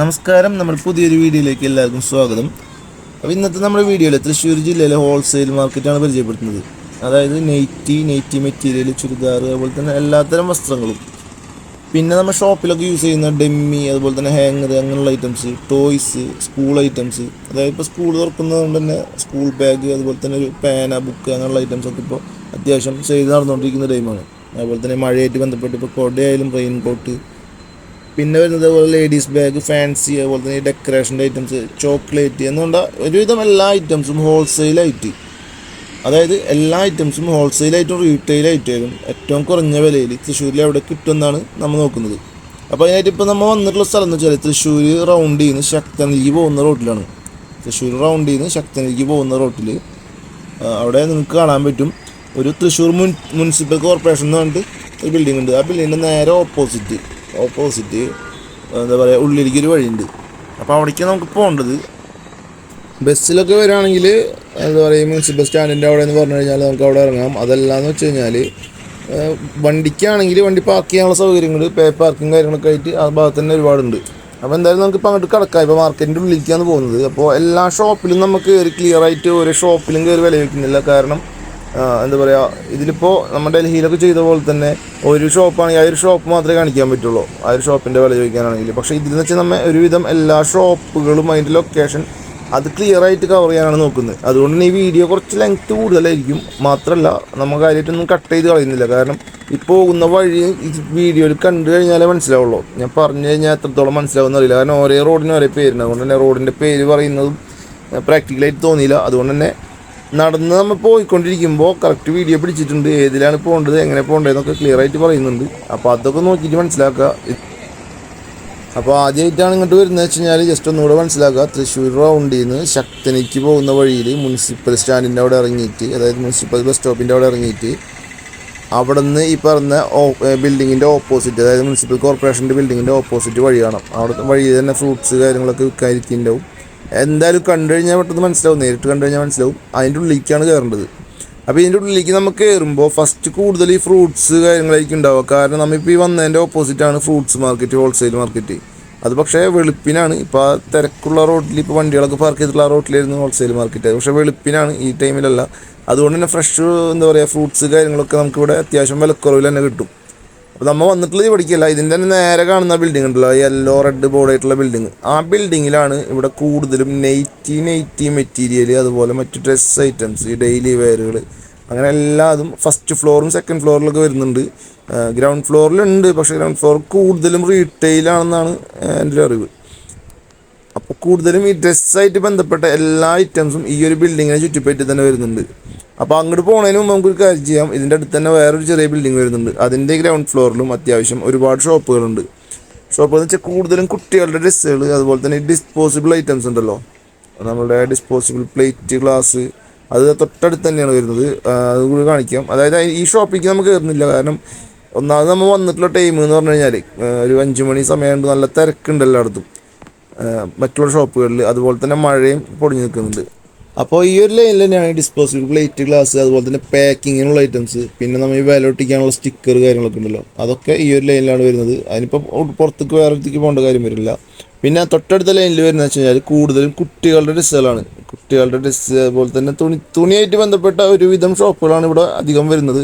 നമസ്കാരം. നമ്മൾ പുതിയൊരു വീഡിയോയിലേക്ക് എല്ലാവർക്കും സ്വാഗതം. അപ്പോൾ ഇന്നത്തെ നമ്മുടെ വീഡിയോയിൽ തൃശ്ശൂർ ജില്ലയിലെ ഹോൾസെയിൽ മാർക്കറ്റാണ് പരിചയപ്പെടുത്തുന്നത്. അതായത് നെയ്റ്റി നെയ്റ്റി മെറ്റീരിയൽ ചുരിദാർ അതുപോലെ തന്നെ എല്ലാത്തരം വസ്ത്രങ്ങളും. പിന്നെ നമ്മൾ ഷോപ്പിലൊക്കെ യൂസ് ചെയ്യുന്ന ഡെമ്മി അതുപോലെ തന്നെ ഹാങ്ങർ അങ്ങനെയുള്ള ഐറ്റംസ് ടോയ്സ് സ്കൂൾ ഐറ്റംസ് അതായത് ഇപ്പോൾ സ്കൂൾ തുറക്കുന്നതുകൊണ്ട് തന്നെ സ്കൂൾ ബാഗ് അതുപോലെ തന്നെ ഒരു പേന ബുക്ക് അങ്ങനെയുള്ള ഐറ്റംസ് ഒക്കെ ഇപ്പോൾ അത്യാവശ്യം ചെയ്ത് നടന്നുകൊണ്ടിരിക്കുന്ന ടൈമാണ് അതുപോലെ തന്നെ മഴയായിട്ട് ബന്ധപ്പെട്ട് ഇപ്പോൾ കൊടയായാലും റെയിൻ കോട്ട് പിന്നെ വരുന്നത് അതുപോലെ ലേഡീസ് ബാഗ് ഫാൻസി അതുപോലെ തന്നെ ഡെക്കറേഷന്റെ ഐറ്റംസ് ചോക്ലേറ്റ് എന്നുകൊണ്ട് ഒരുവിധം എല്ലാ ഐറ്റംസും ഹോൾസെയിലായിട്ട് അതായത് എല്ലാ ഐറ്റംസും ഹോൾസെയിലായിട്ടും റീറ്റെയിലായിട്ടും ഏറ്റവും കുറഞ്ഞ വിലയിൽ തൃശ്ശൂരിൽ എവിടെ കിട്ടുമെന്നാണ് നമ്മൾ നോക്കുന്നത്. അപ്പോൾ അതിനായിട്ട് ഇപ്പോൾ നമ്മൾ വന്നിട്ടുള്ള സ്ഥലം എന്ന് വെച്ചാൽ തൃശ്ശൂർ റൗണ്ടിൽ നിന്ന് ശക്തനിലേക്ക് പോകുന്ന റോട്ടിലാണ് തൃശ്ശൂർ റൗണ്ടിൽ നിന്ന് ശക്തനിലേക്ക് പോകുന്ന റോട്ടിൽ അവിടെ നിങ്ങൾക്ക് കാണാൻ പറ്റും ഒരു തൃശ്ശൂർ മുൻ മുനിസിപ്പൽ കോർപ്പറേഷൻ എന്ന് പറഞ്ഞിട്ട് ഒരു ബിൽഡിംഗ് ഉണ്ട്. ആ ബിൽഡിങ്ങിന്റെ നേരെ ഓപ്പോസിറ്റ് ഓപ്പോസിറ്റ് എന്താ പറയുക ഉള്ളിലേക്ക് ഒരു വഴിയുണ്ട്. അപ്പോൾ അവിടേക്ക് നമുക്ക് പോകേണ്ടത്. ബസ്സിലൊക്കെ വരികയാണെങ്കിൽ എന്താ പറയുക മുനിസിപ്പൽ സ്റ്റാൻഡിന്റെ അവിടെ എന്ന് പറഞ്ഞു കഴിഞ്ഞാൽ നമുക്ക് അവിടെ ഇറങ്ങാം. അതല്ലാന്ന് വെച്ച് കഴിഞ്ഞാൽ വണ്ടിക്കാണെങ്കിൽ വണ്ടി പാർക്ക് ചെയ്യാനുള്ള സൗകര്യങ്ങൾ പേ പാർക്കിംഗ് കാര്യങ്ങളൊക്കെ ആയിട്ട് ആ ഭാഗത്ത് തന്നെ ഒരുപാടുണ്ട്. അപ്പോൾ എന്തായാലും നമുക്ക് ഇപ്പോൾ അങ്ങോട്ട് കിടക്കാം. ഇപ്പോൾ മാർക്കറ്റിന്റെ ഉള്ളിലേക്കാണ് പോകുന്നത്. അപ്പോൾ എല്ലാ ഷോപ്പിലും നമുക്ക് കയറി ക്ലിയർ ആയിട്ട് ഒരു ഷോപ്പിലും കയറി വില വയ്ക്കുന്നില്ല കാരണം എന്താ പറയുക ഇതിലിപ്പോൾ നമ്മൾ ഡൽഹിയിലൊക്കെ ചെയ്ത പോലെ തന്നെ ഒരു ഷോപ്പാണെങ്കിൽ ആ ഒരു ഷോപ്പ് മാത്രമേ കാണിക്കാൻ പറ്റുള്ളൂ. ആ ഒരു ഷോപ്പിന്റെ വില ചോദിക്കാനാണെങ്കിൽ പക്ഷേ ഇതിൽ വെച്ചാൽ നമ്മൾ ഒരുവിധം എല്ലാ ഷോപ്പുകളും അതിന്റെ ലൊക്കേഷൻ അത് ക്ലിയർ ആയിട്ട് കവർ ചെയ്യാനാണ് നോക്കുന്നത്. അതുകൊണ്ട് തന്നെ ഈ വീഡിയോ കുറച്ച് ലെങ്ത് കൂടുതലായിരിക്കും. മാത്രമല്ല നമ്മൾ കാര്യമായിട്ടൊന്നും കട്ട് ചെയ്ത് കളയുന്നില്ല. കാരണം ഇപ്പോൾ പോകുന്ന വഴി വീഡിയോയിൽ കണ്ടു കഴിഞ്ഞാലേ മനസ്സിലാവുള്ളൂ. ഞാൻ പറഞ്ഞു കഴിഞ്ഞാൽ എത്രത്തോളം മനസ്സിലാവുന്ന അറിയില്ല. കാരണം ഓരോ റോഡിന് ഒരേ പേരുണ്ട് അതുകൊണ്ട് തന്നെ റോഡിന്റെ പേര് പറയുന്നതും പ്രാക്ടിക്കലായിട്ട് തോന്നിയില്ല. അതുകൊണ്ട് തന്നെ നടന്ന് നമ്മൾ പോയിക്കൊണ്ടിരിക്കുമ്പോൾ കറക്റ്റ് വീഡിയോ പിടിച്ചിട്ടുണ്ട്. ഏതിലാണ് പോകേണ്ടത് എങ്ങനെ പോകേണ്ടതെന്നൊക്കെ ക്ലിയർ ആയിട്ട് പറയുന്നുണ്ട്. അപ്പോൾ അതൊക്കെ നോക്കിയിട്ട് മനസ്സിലാക്കുക. അപ്പോൾ ആദ്യമായിട്ടാണ് ഇങ്ങോട്ട് വരുന്നത് വെച്ച് കഴിഞ്ഞാൽ ജസ്റ്റ് ഒന്നുകൂടെ മനസ്സിലാക്കുക. തൃശ്ശൂർ റൗണ്ടിൽ നിന്ന് ശക്തനിക്ക് പോകുന്ന വഴിയിൽ മുനിസിപ്പൽ സ്റ്റാൻഡിന്റെ അവിടെ ഇറങ്ങിയിട്ട് അതായത് മുനിസിപ്പൽ ബസ് സ്റ്റോപ്പിന്റെ അവിടെ ഇറങ്ങിയിട്ട് അവിടെ നിന്ന് ഈ പറഞ്ഞ ബിൽഡിങ്ങിന്റെ ഓപ്പോസിറ്റ് അതായത് മുനിസിപ്പൽ കോർപ്പറേഷന്റെ ബിൽഡിങ്ങിന്റെ ഓപ്പോസിറ്റ് വഴി കാണാം അവിടെ വഴി തന്നെ ഫ്രൂട്ട്സ് കാര്യങ്ങളൊക്കെ വിൽക്കാതിരിക്കുന്നുണ്ടാവും എന്തായാലും കണ്ടു കഴിഞ്ഞാൽ പെട്ടെന്ന് മനസ്സിലാവും. നേരിട്ട് കണ്ടു കഴിഞ്ഞാൽ മനസ്സിലാവും. അതിന്റെ ഉള്ളിലേക്കാണ് കയറേണ്ടത്. അപ്പോൾ ഇതിന്റെ ഉള്ളിലേക്ക് നമുക്ക് കയറുമ്പോൾ ഫസ്റ്റ് കൂടുതൽ ഈ ഫ്രൂട്ട്സ് കാര്യങ്ങളായിരിക്കും ഉണ്ടാവുക. കാരണം നമ്മളിപ്പോൾ ഈ വന്നതിന്റെ ഓപ്പോസിറ്റാണ് ഫ്രൂട്ട്സ് മാർക്കറ്റ് ഹോൾസെയിൽ മാർക്കറ്റ് അത് പക്ഷേ വെളുപ്പിനാണ്. ഇപ്പോൾ ആ തിരക്കുള്ള റോഡിൽ ഇപ്പോൾ വണ്ടികളൊക്കെ പാർക്ക് ചെയ്തിട്ടുള്ള ആ റോഡിലായിരുന്നു ഹോൾസെയിൽ മാർക്കറ്റ് പക്ഷേ വെളുപ്പിനാണ് ഈ ടൈമിലല്ല അതുകൊണ്ട് തന്നെ ഫ്രഷ് എന്താ പറയുക ഫ്രൂട്ട്സ് കാര്യങ്ങളൊക്കെ നമുക്കിവിടെ അത്യാവശ്യം വിലക്കുറവിൽ തന്നെ കിട്ടും. അപ്പോൾ നമ്മൾ വന്നിട്ടുള്ളത് ഇവിടേക്കല്ല ഇതിന്റെ തന്നെ നേരെ കാണുന്ന ബിൽഡിംഗ് ഉണ്ടല്ലോ. യെല്ലോ റെഡ് ബോർഡ് ആയിട്ടുള്ള ബിൽഡിംഗ് ആ ബിൽഡിങ്ങിലാണ് ഇവിടെ കൂടുതലും നെയ്റ്റി നെയ്റ്റി മെറ്റീരിയൽ അതുപോലെ മറ്റു ഡ്രസ് ഐറ്റംസ് ഈ ഡെയിലി വെയറുകൾ അങ്ങനെ എല്ലാതും ഫസ്റ്റ് ഫ്ലോറും സെക്കൻഡ് ഫ്ലോറിലൊക്കെ വരുന്നുണ്ട്. ഗ്രൗണ്ട് ഫ്ലോറിലുണ്ട് പക്ഷേ ഗ്രൗണ്ട് ഫ്ലോർ കൂടുതലും റീറ്റെയിലാണെന്നാണ് എന്റെ അറിവ്. കൂടുതലും ഈ ഡ്രസ്സായിട്ട് ബന്ധപ്പെട്ട എല്ലാ ഐറ്റംസും ഈ ഒരു ബിൽഡിങ്ങിനെ ചുറ്റിപ്പറ്റി തന്നെ വരുന്നുണ്ട്. അപ്പോൾ അങ്ങോട്ട് പോകുന്നതിന് മുമ്പ് നമുക്കൊരു കാര്യം ചെയ്യാം. ഇതിന്റെ അടുത്ത് തന്നെ വേറൊരു ചെറിയ ബിൽഡിംഗ് വരുന്നുണ്ട്. അതിന്റെ ഗ്രൗണ്ട് ഫ്ലോറിലും അത്യാവശ്യം ഒരുപാട് ഷോപ്പുകളുണ്ട്. ഷോപ്പ് എന്ന് വെച്ചാൽ കൂടുതലും കുട്ടികളുടെ ഡ്രസ്സുകൾ അതുപോലെ തന്നെ ഡിസ്പോസിബിൾ ഐറ്റംസ് ഉണ്ടല്ലോ. നമ്മളുടെ ഡിസ്പോസിബിൾ പ്ലേറ്റ് ഗ്ലാസ് അത് തൊട്ടടുത്ത് തന്നെയാണ് വരുന്നത്. അതുകൂടി അത് കൂടി കാണിക്കാം. അതായത് ഈ ഷോപ്പിലേക്ക് നമുക്ക് കയറുന്നില്ല. കാരണം ഒന്നാമത് നമ്മൾ വന്നിട്ടുള്ള ടൈം എന്ന് പറഞ്ഞു കഴിഞ്ഞാൽ ഒരു അഞ്ച് മണി സമയമുണ്ട് നല്ല തിരക്കുണ്ട് എല്ലായിടത്തും. മറ്റുള്ള ഷോപ്പുകളിൽ അതുപോലെ തന്നെ മഴയും പൊടിഞ്ഞു നിൽക്കുന്നുണ്ട്. അപ്പോൾ ഈ ഒരു ലൈനിൽ തന്നെയാണ് ഡിസ്പോസിബിൾ പ്ലേറ്റ് ഗ്ലാസ് അതുപോലെ തന്നെ പാക്കിങ്ങിനുള്ള ഐറ്റംസ് പിന്നെ നമ്മൾ ഈ വില ഒട്ടിക്കാനുള്ള സ്റ്റിക്കർ കാര്യങ്ങളൊക്കെ ഉണ്ടല്ലോ. അതൊക്കെ ഈ ഒരു ലൈനിലാണ് വരുന്നത്. അതിനിപ്പോൾ പുറത്തേക്ക് വേറെ ഇടത്തേക്ക് പോകേണ്ട കാര്യം വരില്ല. പിന്നെ തൊട്ടടുത്ത ലൈനിൽ വരുന്നത് വെച്ച് കഴിഞ്ഞാൽ കൂടുതലും കുട്ടികളുടെ ഡ്രസ്സുകളാണ് കുട്ടികളുടെ ഡ്രസ്സ് അതുപോലെ തന്നെ തുണി തുണിയായിട്ട് ബന്ധപ്പെട്ട ഒരുവിധം ഷോപ്പുകളാണ് ഇവിടെ അധികം വരുന്നത്.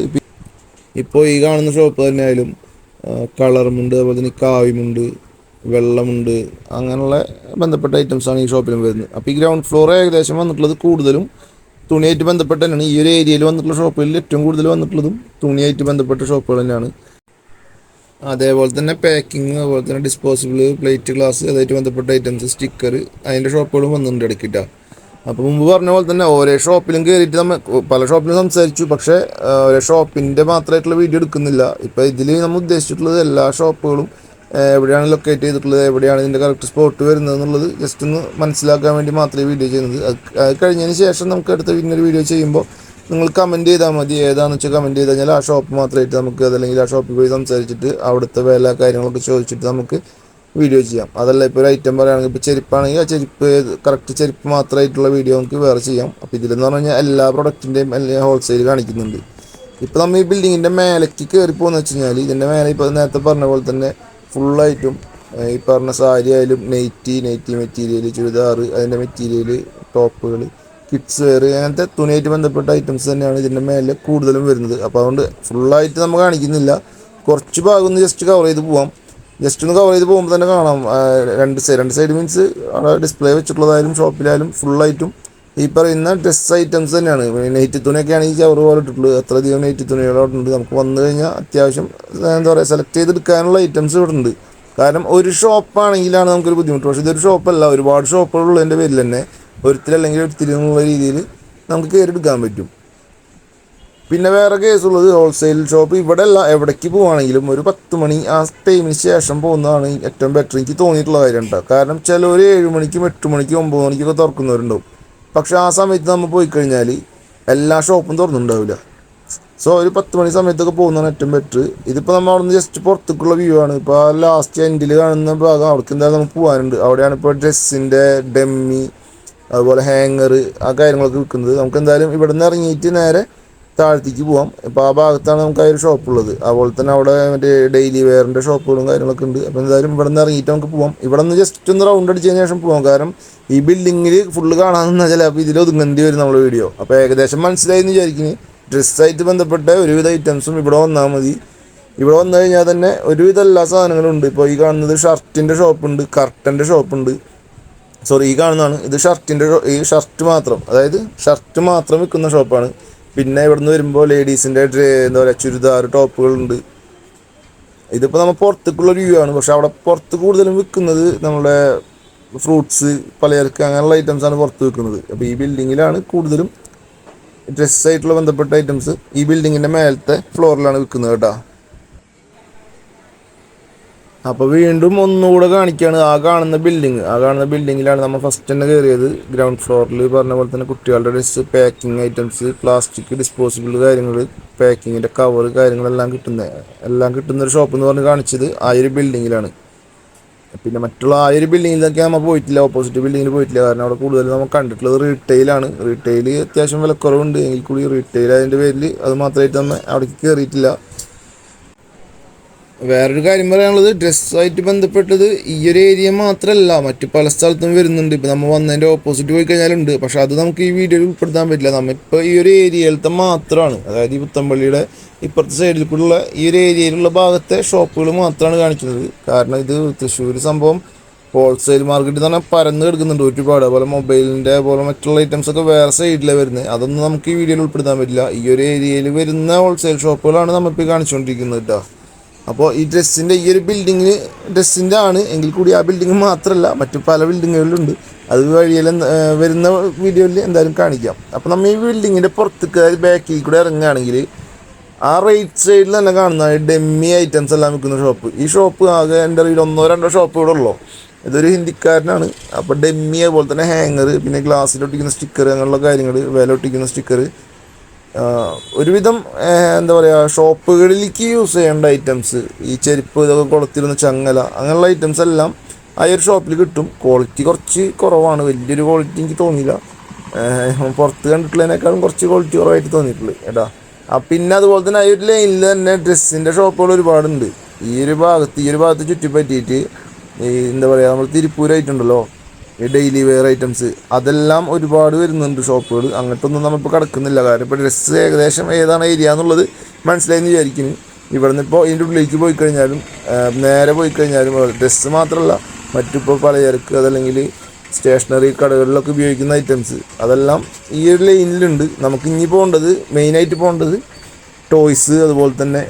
ഇപ്പോൾ ഈ കാണുന്ന ഷോപ്പ് തന്നെ ആയാലും കളറുമുണ്ട് അതുപോലെ തന്നെ കാവ്യമുണ്ട് വെള്ളമുണ്ട് അങ്ങനെയുള്ള ബന്ധപ്പെട്ട ഐറ്റംസാണ് ഈ ഷോപ്പിലും വരുന്നത്. അപ്പോൾ ഈ ഗ്രൗണ്ട് ഫ്ലോർ ഏകദേശം വന്നിട്ടുള്ളത് കൂടുതലും തുണിയായിട്ട് ബന്ധപ്പെട്ട തന്നെയാണ്. ഈ ഒരു ഏരിയയിൽ വന്നിട്ടുള്ള ഷോപ്പുകളിൽ ഏറ്റവും കൂടുതൽ വന്നിട്ടുള്ളതും തുണിയായിട്ട് ബന്ധപ്പെട്ട ഷോപ്പുകൾ തന്നെയാണ്. അതേപോലെ തന്നെ പാക്കിങ് അതുപോലെ തന്നെ ഡിസ്പോസിബിൾ പ്ലേറ്റ് ഗ്ലാസ് അതായിട്ട് ബന്ധപ്പെട്ട ഐറ്റംസ് സ്റ്റിക്കർ അതിന്റെ ഷോപ്പുകളും വന്നിട്ടുണ്ട് ഇടയ്ക്കിട്ട. അപ്പോൾ മുമ്പ് പറഞ്ഞ പോലെ തന്നെ ഓരോ ഷോപ്പിലും കയറിയിട്ട് നമ്മൾ പല ഷോപ്പിലും സംസാരിച്ചു. പക്ഷേ ഓരോ ഷോപ്പിന്റെ മാത്രമായിട്ടുള്ള വീഡിയോ എടുക്കുന്നില്ല. ഇപ്പോൾ ഇതിൽ നമ്മൾ ഉദ്ദേശിച്ചിട്ടുള്ളത് എല്ലാ ഷോപ്പുകളും എവിടെയാണ് ലൊക്കേറ്റ് ചെയ്തിട്ടുള്ളത്? എവിടെയാണ് ഇതിന്റെ കറക്റ്റ് സ്പോട്ട് വരുന്നത് എന്നുള്ളത് ജസ്റ്റ് ഒന്ന് മനസ്സിലാക്കാൻ വേണ്ടി മാത്രമേ വീഡിയോ ചെയ്യുന്നത്. അത് കഴിഞ്ഞതിന് ശേഷം നമുക്ക് അടുത്ത പിന്നൊരു വീഡിയോ ചെയ്യുമ്പോൾ നിങ്ങൾ കമന്റ് ചെയ്താൽ മതി. ഏതാണെന്ന് വെച്ചാൽ കമന്റ് ചെയ്ത് കഴിഞ്ഞാൽ ആ ഷോപ്പ് മാത്രമായിട്ട് നമുക്ക് അതല്ലെങ്കിൽ ആ ഷോപ്പിൽ പോയി സംസാരിച്ചിട്ട് അവിടുത്തെ വില കാര്യങ്ങളൊക്കെ ചോദിച്ചിട്ട് നമുക്ക് വീഡിയോ ചെയ്യാം. അതല്ല ഇപ്പോൾ ഒരു ഐറ്റം പറയുകയാണെങ്കിൽ ഇപ്പോൾ ചെരുപ്പാണെങ്കിൽ ആ ചെരുപ്പ് കറക്റ്റ് ചെരുപ്പ് മാത്രമായിട്ടുള്ള വീഡിയോ നമുക്ക് വേറെ ചെയ്യാം. അപ്പോൾ ഇതിലെന്ന് പറഞ്ഞു കഴിഞ്ഞാൽ എല്ലാ പ്രൊഡക്റ്റിന്റെയും എല്ലാം ഹോൾസെയിൽ കാണിക്കുന്നുണ്ട്. ഇപ്പോൾ നമ്മൾ ഈ ബിൽഡിങ്ങിന്റെ മേലേക്ക് കയറി പോകുന്ന വെച്ച് കഴിഞ്ഞാൽ ഇതിന്റെ മേലെ ഇപ്പോൾ നേരത്തെ പറഞ്ഞ പോലെ തന്നെ ഫുള്ളായിട്ടും ഈ പറഞ്ഞ സാരി ആയാലും നെയ്റ്റി നെയ്റ്റി മെറ്റീരിയൽ ചുരിദാർ അതിന്റെ മെറ്റീരിയൽ ടോപ്പുകൾ കിഡ്സ് വെയർ അങ്ങനത്തെ തുണിയായിട്ട് ബന്ധപ്പെട്ട ഐറ്റംസ് തന്നെയാണ് ഇതിന്റെ മേലെ കൂടുതലും വരുന്നത്. അപ്പോൾ അതുകൊണ്ട് ഫുള്ളായിട്ട് നമ്മൾ കാണിക്കുന്നില്ല. കുറച്ച് ഭാഗം ഒന്ന് ജസ്റ്റ് കവർ ചെയ്ത് പോവാം. ജസ്റ്റ് ഒന്ന് കവർ ചെയ്ത് പോകുമ്പോൾ തന്നെ കാണാം. രണ്ട് സൈഡ് രണ്ട് സൈഡ് മീൻസ് ഡിസ്പ്ലേ വെച്ചിട്ടുള്ളതായാലും ഷോപ്പിലായാലും ഫുള്ളായിട്ടും ഈ പറയുന്ന ഡ്രസ് ഐറ്റംസ് തന്നെയാണ്. നൈറ്റ് തുണിയൊക്കെ ആണെങ്കിൽ ചവറ് പോലെ ഇട്ടിട്ടുള്ളത് എത്ര അധികം നൈറ്റ് തുണികളോട്ടുണ്ട് നമുക്ക് വന്നു കഴിഞ്ഞാൽ അത്യാവശ്യം എന്താ പറയുക സെലക്ട് ചെയ്തെടുക്കാനുള്ള ഐറ്റംസ് ഇവിടെ ഉണ്ട്. കാരണം ഒരു ഷോപ്പാണെങ്കിലാണ് നമുക്കൊരു ബുദ്ധിമുട്ട്. പക്ഷേ ഇതൊരു ഷോപ്പല്ല ഒരുപാട് ഷോപ്പുകളുള്ളതിന്റെ പേരിൽ തന്നെ ഒരുത്തിലല്ലെങ്കിൽ ഒരുത്തിൽ എന്നുള്ള രീതിയിൽ നമുക്ക് കയറി എടുക്കാൻ പറ്റും. പിന്നെ വേറെ കേസുള്ളത് ഹോൾസെയിൽ ഷോപ്പ് ഇവിടെ അല്ല എവിടേക്ക് പോവുകയാണെങ്കിലും ഒരു പത്ത് മണി ആ ടൈമിന് ശേഷം പോകുന്നതാണ് ഏറ്റവും ബെറ്റർ എനിക്ക് തോന്നിയിട്ടുള്ള കാര്യം കേട്ടോ. കാരണം ചിലവർ ഏഴ് മണിക്കും എട്ട് മണിക്കും ഒമ്പത് മണിക്കൊക്കെ തുറക്കുന്നവരുണ്ടാവും. പക്ഷെ ആ സമയത്ത് നമ്മൾ പോയി കഴിഞ്ഞാൽ എല്ലാ ഷോപ്പും തുറന്നുണ്ടാവില്ല. സോ ഒരു പത്ത് മണി സമയത്തൊക്കെ പോകുന്നതാണ് ഏറ്റവും ബെറ്റർ ഇതിപ്പോൾ നമ്മൾ അവിടെ നിന്ന് ജസ്റ്റ് പുറത്തേക്കുള്ള വ്യൂ ആണ്. ഇപ്പോൾ ആ ലാസ്റ്റ് എൻഡിൽ കാണുന്ന ഭാഗം അവിടേക്ക് എന്തായാലും നമുക്ക് പോകാനുണ്ട്. അവിടെയാണ് ഇപ്പോൾ ഡ്രസ്സിന്റെ ഡെമ്മി അതുപോലെ ഹാങ്ങർ ആ കാര്യങ്ങളൊക്കെ വിൽക്കുന്നത്. നമുക്ക് എന്തായാലും ഇവിടെ നിന്ന് ഇറങ്ങിയിട്ട് നേരെ താഴത്തേക്ക് പോവാം. ഇപ്പോൾ ആ ഭാഗത്താണ് നമുക്ക് ആ ഒരു ഷോപ്പ് ഉള്ളത്. അതുപോലെ തന്നെ അവിടെ മറ്റേ ഡെയിലി വെയറിന്റെ ഷോപ്പുകളും കാര്യങ്ങളൊക്കെ ഉണ്ട്. അപ്പോൾ എന്തായാലും ഇവിടെ നിന്ന് ഇറങ്ങിയിട്ട് നമുക്ക് പോവാം. ഇവിടെ നിന്ന് ജസ്റ്റ് ഒന്ന് റൗണ്ട് അടിച്ചതിന് ശേഷം പോവാം. കാരണം ഈ ബിൽഡിങ്ങിൽ ഫുള്ള് കാണാമെന്ന് വെച്ചാൽ അപ്പോൾ ഇതിൽ ഒതുങ്ങേണ്ടി വരും നമ്മൾ വീഡിയോ അപ്പോൾ ഏകദേശം മനസ്സിലായി എന്ന് വിചാരിക്കുന്നത് ഡ്രസ്സായിട്ട് ബന്ധപ്പെട്ട ഒരുവിധ ഐറ്റംസും ഇവിടെ വന്നാൽ മതി. ഇവിടെ വന്നു കഴിഞ്ഞാൽ തന്നെ ഒരുവിധ എല്ലാ സാധനങ്ങളും ഉണ്ട്. ഇപ്പോൾ ഈ കാണുന്നത് ഷർട്ടിന്റെ ഷോപ്പുണ്ട് കർട്ടന്റെ ഷോപ്പുണ്ട് സോറി ഈ കാണുന്നതാണ്. ഇത് ഷർട്ടിന്റെ ഈ ഷർട്ട് മാത്രം. അതായത് ഷർട്ട് മാത്രം വിൽക്കുന്ന ഷോപ്പാണ് പിന്നെ ഇവിടുന്ന് വരുമ്പോൾ ലേഡീസിന്റെ എന്താ പറയുക ചുരിദാർ ടോപ്പുകളുണ്ട് ഇതിപ്പോൾ നമ്മൾ പുറത്തേക്കുള്ള വ്യൂ ആണ്. പക്ഷെ അവിടെ പുറത്ത് കൂടുതലും വിൽക്കുന്നത് നമ്മുടെ ഫ്രൂട്ട്സ് പലചരക്ക് അങ്ങനെയുള്ള ഐറ്റംസാണ് പുറത്ത് വിൽക്കുന്നത്. അപ്പോൾ ഈ ബിൽഡിങ്ങിലാണ് കൂടുതലും ഡ്രസ്സായിട്ടുള്ള ബന്ധപ്പെട്ട ഐറ്റംസ് ഈ ബിൽഡിങ്ങിന്റെ മേലത്തെ ഫ്ലോറിലാണ് വിൽക്കുന്നത് കേട്ടോ. അപ്പോൾ വീണ്ടും ഒന്നുകൂടെ കാണിക്കുകയാണ് ആ കാണുന്ന ബിൽഡിങ് ആ കാണുന്ന ബിൽഡിങ്ങിലാണ് നമ്മൾ ഫസ്റ്റ് തന്നെ കയറിയത് ഗ്രൗണ്ട് ഫ്ലോറിൽ പറഞ്ഞ പോലെ തന്നെ കുട്ടികളുടെ dress packing items plastic disposable കാര്യങ്ങൾ പാക്കിങ്ങിന്റെ കവർ കാര്യങ്ങളെല്ലാം കിട്ടുന്ന എല്ലാം കിട്ടുന്ന ഒരു ഷോപ്പ് എന്ന് പറഞ്ഞ് കാണിച്ചത് ആ ഒരു ബിൽഡിങ്ങിലാണ് പിന്നെ മറ്റുള്ള ആ ഒരു ബിൽഡിങ്ങിലൊക്കെ നമ്മൾ പോയിട്ടില്ല. ഓപ്പോസിറ്റ് ബിൽഡിങ്ങിൽ പോയിട്ടില്ല. കാരണം അവിടെ കൂടുതൽ നമ്മൾ കണ്ടിട്ടുള്ളത് റീറ്റെയിലാണ് റീറ്റെയിൽ അത്യാവശ്യം വിലക്കുറവുണ്ട്. എങ്കിൽ കൂടി റീറ്റെയിൽ അതിന്റെ പേരിൽ അത് മാത്രമായിട്ട് നമ്മൾ അവിടേക്ക് കയറിയിട്ടില്ല വേറൊരു കാര്യം പറയാനുള്ളത് ഡ്രസ്സായിട്ട് ബന്ധപ്പെട്ടത് ഈ ഒരു ഏരിയ മാത്രമല്ല മറ്റു പല സ്ഥലത്തും വരുന്നുണ്ട്. ഇപ്പം നമ്മൾ വന്നതിന്റെ ഓപ്പോസിറ്റ് പോയി കഴിഞ്ഞാലുണ്ട്. പക്ഷെ അത് നമുക്ക് ഈ വീഡിയോയിൽ ഉൾപ്പെടുത്താൻ പറ്റില്ല. നമ്മളിപ്പോൾ ഈ ഒരു ഏരിയയിലത്തെ മാത്രമാണ് അതായത് ഈ പുത്തമ്പള്ളിയുടെ ഇപ്പുറത്തെ സൈഡിൽ കൂടെയുള്ള ഈ ഒരു ഏരിയയിലുള്ള ഭാഗത്തെ ഷോപ്പുകൾ മാത്രമാണ് കാണിക്കുന്നത്. കാരണം ഇത് തൃശ്ശൂർ സംഭവം ഹോൾസെയിൽ മാർക്കറ്റ് എന്ന് പറഞ്ഞാൽ പരന്ന് കിടക്കുന്നുണ്ട് ഒരുപാട്. അതുപോലെ മൊബൈലിന്റെ പോലെ മറ്റുള്ള ഐറ്റംസ് ഒക്കെ വേറെ സൈഡിലാണ് വരുന്നത്. അതൊന്നും നമുക്ക് ഈ വീഡിയോയിൽ ഉൾപ്പെടുത്താൻ പറ്റില്ല. ഈ ഒരു ഏരിയയിൽ വരുന്ന ഹോൾസെയിൽ ഷോപ്പുകളാണ് നമ്മളിപ്പോൾ കാണിച്ചുകൊണ്ടിരിക്കുന്നത് കേട്ടോ അപ്പോൾ ഈ ഡ്രസ്സിന്റെ ഈ ഒരു ബിൽഡിങ്ങിന് ഡ്രസ്സിന്റെ ആണ്. എങ്കിൽ കൂടി ആ ബിൽഡിംഗ് മാത്രമല്ല മറ്റു പല ബിൽഡിങ്ങുകളിലുണ്ട്. അത് വഴിയെല്ലാം വരുന്ന വീഡിയോയിൽ എന്തായാലും കാണിക്കാം. അപ്പോൾ നമ്മൾ ഈ ബിൽഡിങ്ങിന്റെ പുറത്തേക്ക് അതായത് ബാക്കിൽ കൂടെ ഇറങ്ങുകയാണെങ്കിൽ ആ റൈറ്റ് സൈഡിൽ തന്നെ കാണുന്ന ഡെമ്മി ഐറ്റംസ് എല്ലാം വിൽക്കുന്ന ഷോപ്പ്. ഈ ഷോപ്പ് ആകെ എന്റെ അറിവിൽ ഒന്നോ രണ്ടോ ഷോപ്പ് ഇവിടെ ഉള്ളൂ. ഇതൊരു ഹിന്ദിക്കാരനാണ്. അപ്പോൾ ഡെമ്മി അതുപോലെ തന്നെ ഹാങ്ങർ പിന്നെ ഗ്ലാസ്സിൽ ഒട്ടിക്കുന്ന സ്റ്റിക്കർ അങ്ങനെയുള്ള കാര്യങ്ങൾ വില ഒട്ടിക്കുന്ന സ്റ്റിക്കർ ഒരുവിധം എന്താ പറയുക ഷോപ്പുകളിലേക്ക് യൂസ് ചെയ്യേണ്ട ഐറ്റംസ് ഈ ചെരുപ്പ് ഇതൊക്കെ കൊളുത്തിരുന്ന ചങ്ങല അങ്ങനെയുള്ള ഐറ്റംസ് എല്ലാം ആ ഒരു ഷോപ്പിൽ കിട്ടും. ക്വാളിറ്റി കുറച്ച് കുറവാണ്. വലിയൊരു ക്വാളിറ്റി എനിക്ക് തോന്നിയില്ല. പുറത്ത് കണ്ടിട്ടുള്ളതിനേക്കാളും കുറച്ച് ക്വാളിറ്റി കുറവായിട്ട് തോന്നിയിട്ടുള്ളൂ കേട്ടോ പിന്നെ അതുപോലെ തന്നെ ആ ഒരു ലൈനിൽ തന്നെ ഡ്രസ്സിന്റെ ഷോപ്പുകൾ ഒരുപാടുണ്ട്. ഈ ഒരു ഭാഗത്ത് ഈ ഒരു ഭാഗത്ത് ചുറ്റിപ്പറ്റിയിട്ട് ഈ എന്താ പറയുക നമ്മൾ തിരുപ്പൂരായിട്ടുണ്ടല്ലോ. ഡെയിലി വെയർ ഐറ്റംസ് അതെല്ലാം ഒരുപാട് വരുന്നുണ്ട് ഷോപ്പുകൾ അങ്ങോട്ടൊന്നും നമ്മളിപ്പോൾ കിടക്കുന്നില്ല. കാരണം ഇപ്പോൾ ഡ്രസ്സ് ഏകദേശം ഏതാണ് ഏരിയ എന്നുള്ളത് മനസ്സിലായെന്ന് വിചാരിക്കുന്നു. ഇവിടെ നിന്ന് ഇപ്പോൾ ഇതിന്റെ ഉള്ളിലേക്ക് പോയി കഴിഞ്ഞാലും നേരെ പോയി കഴിഞ്ഞാലും ഡ്രസ്സ് മാത്രമല്ല മറ്റിപ്പോൾ പലചരക്ക് അതല്ലെങ്കിൽ സ്റ്റേഷനറി കടകളിലൊക്കെ ഉപയോഗിക്കുന്ന ഐറ്റംസ് അതെല്ലാം ഈ ഒരു ലൈനിലുണ്ട് നമുക്ക് ഇനി പോകേണ്ടത് മെയിനായിട്ട് പോകേണ്ടത് ടോയ്സ് അതുപോലെ തന്നെ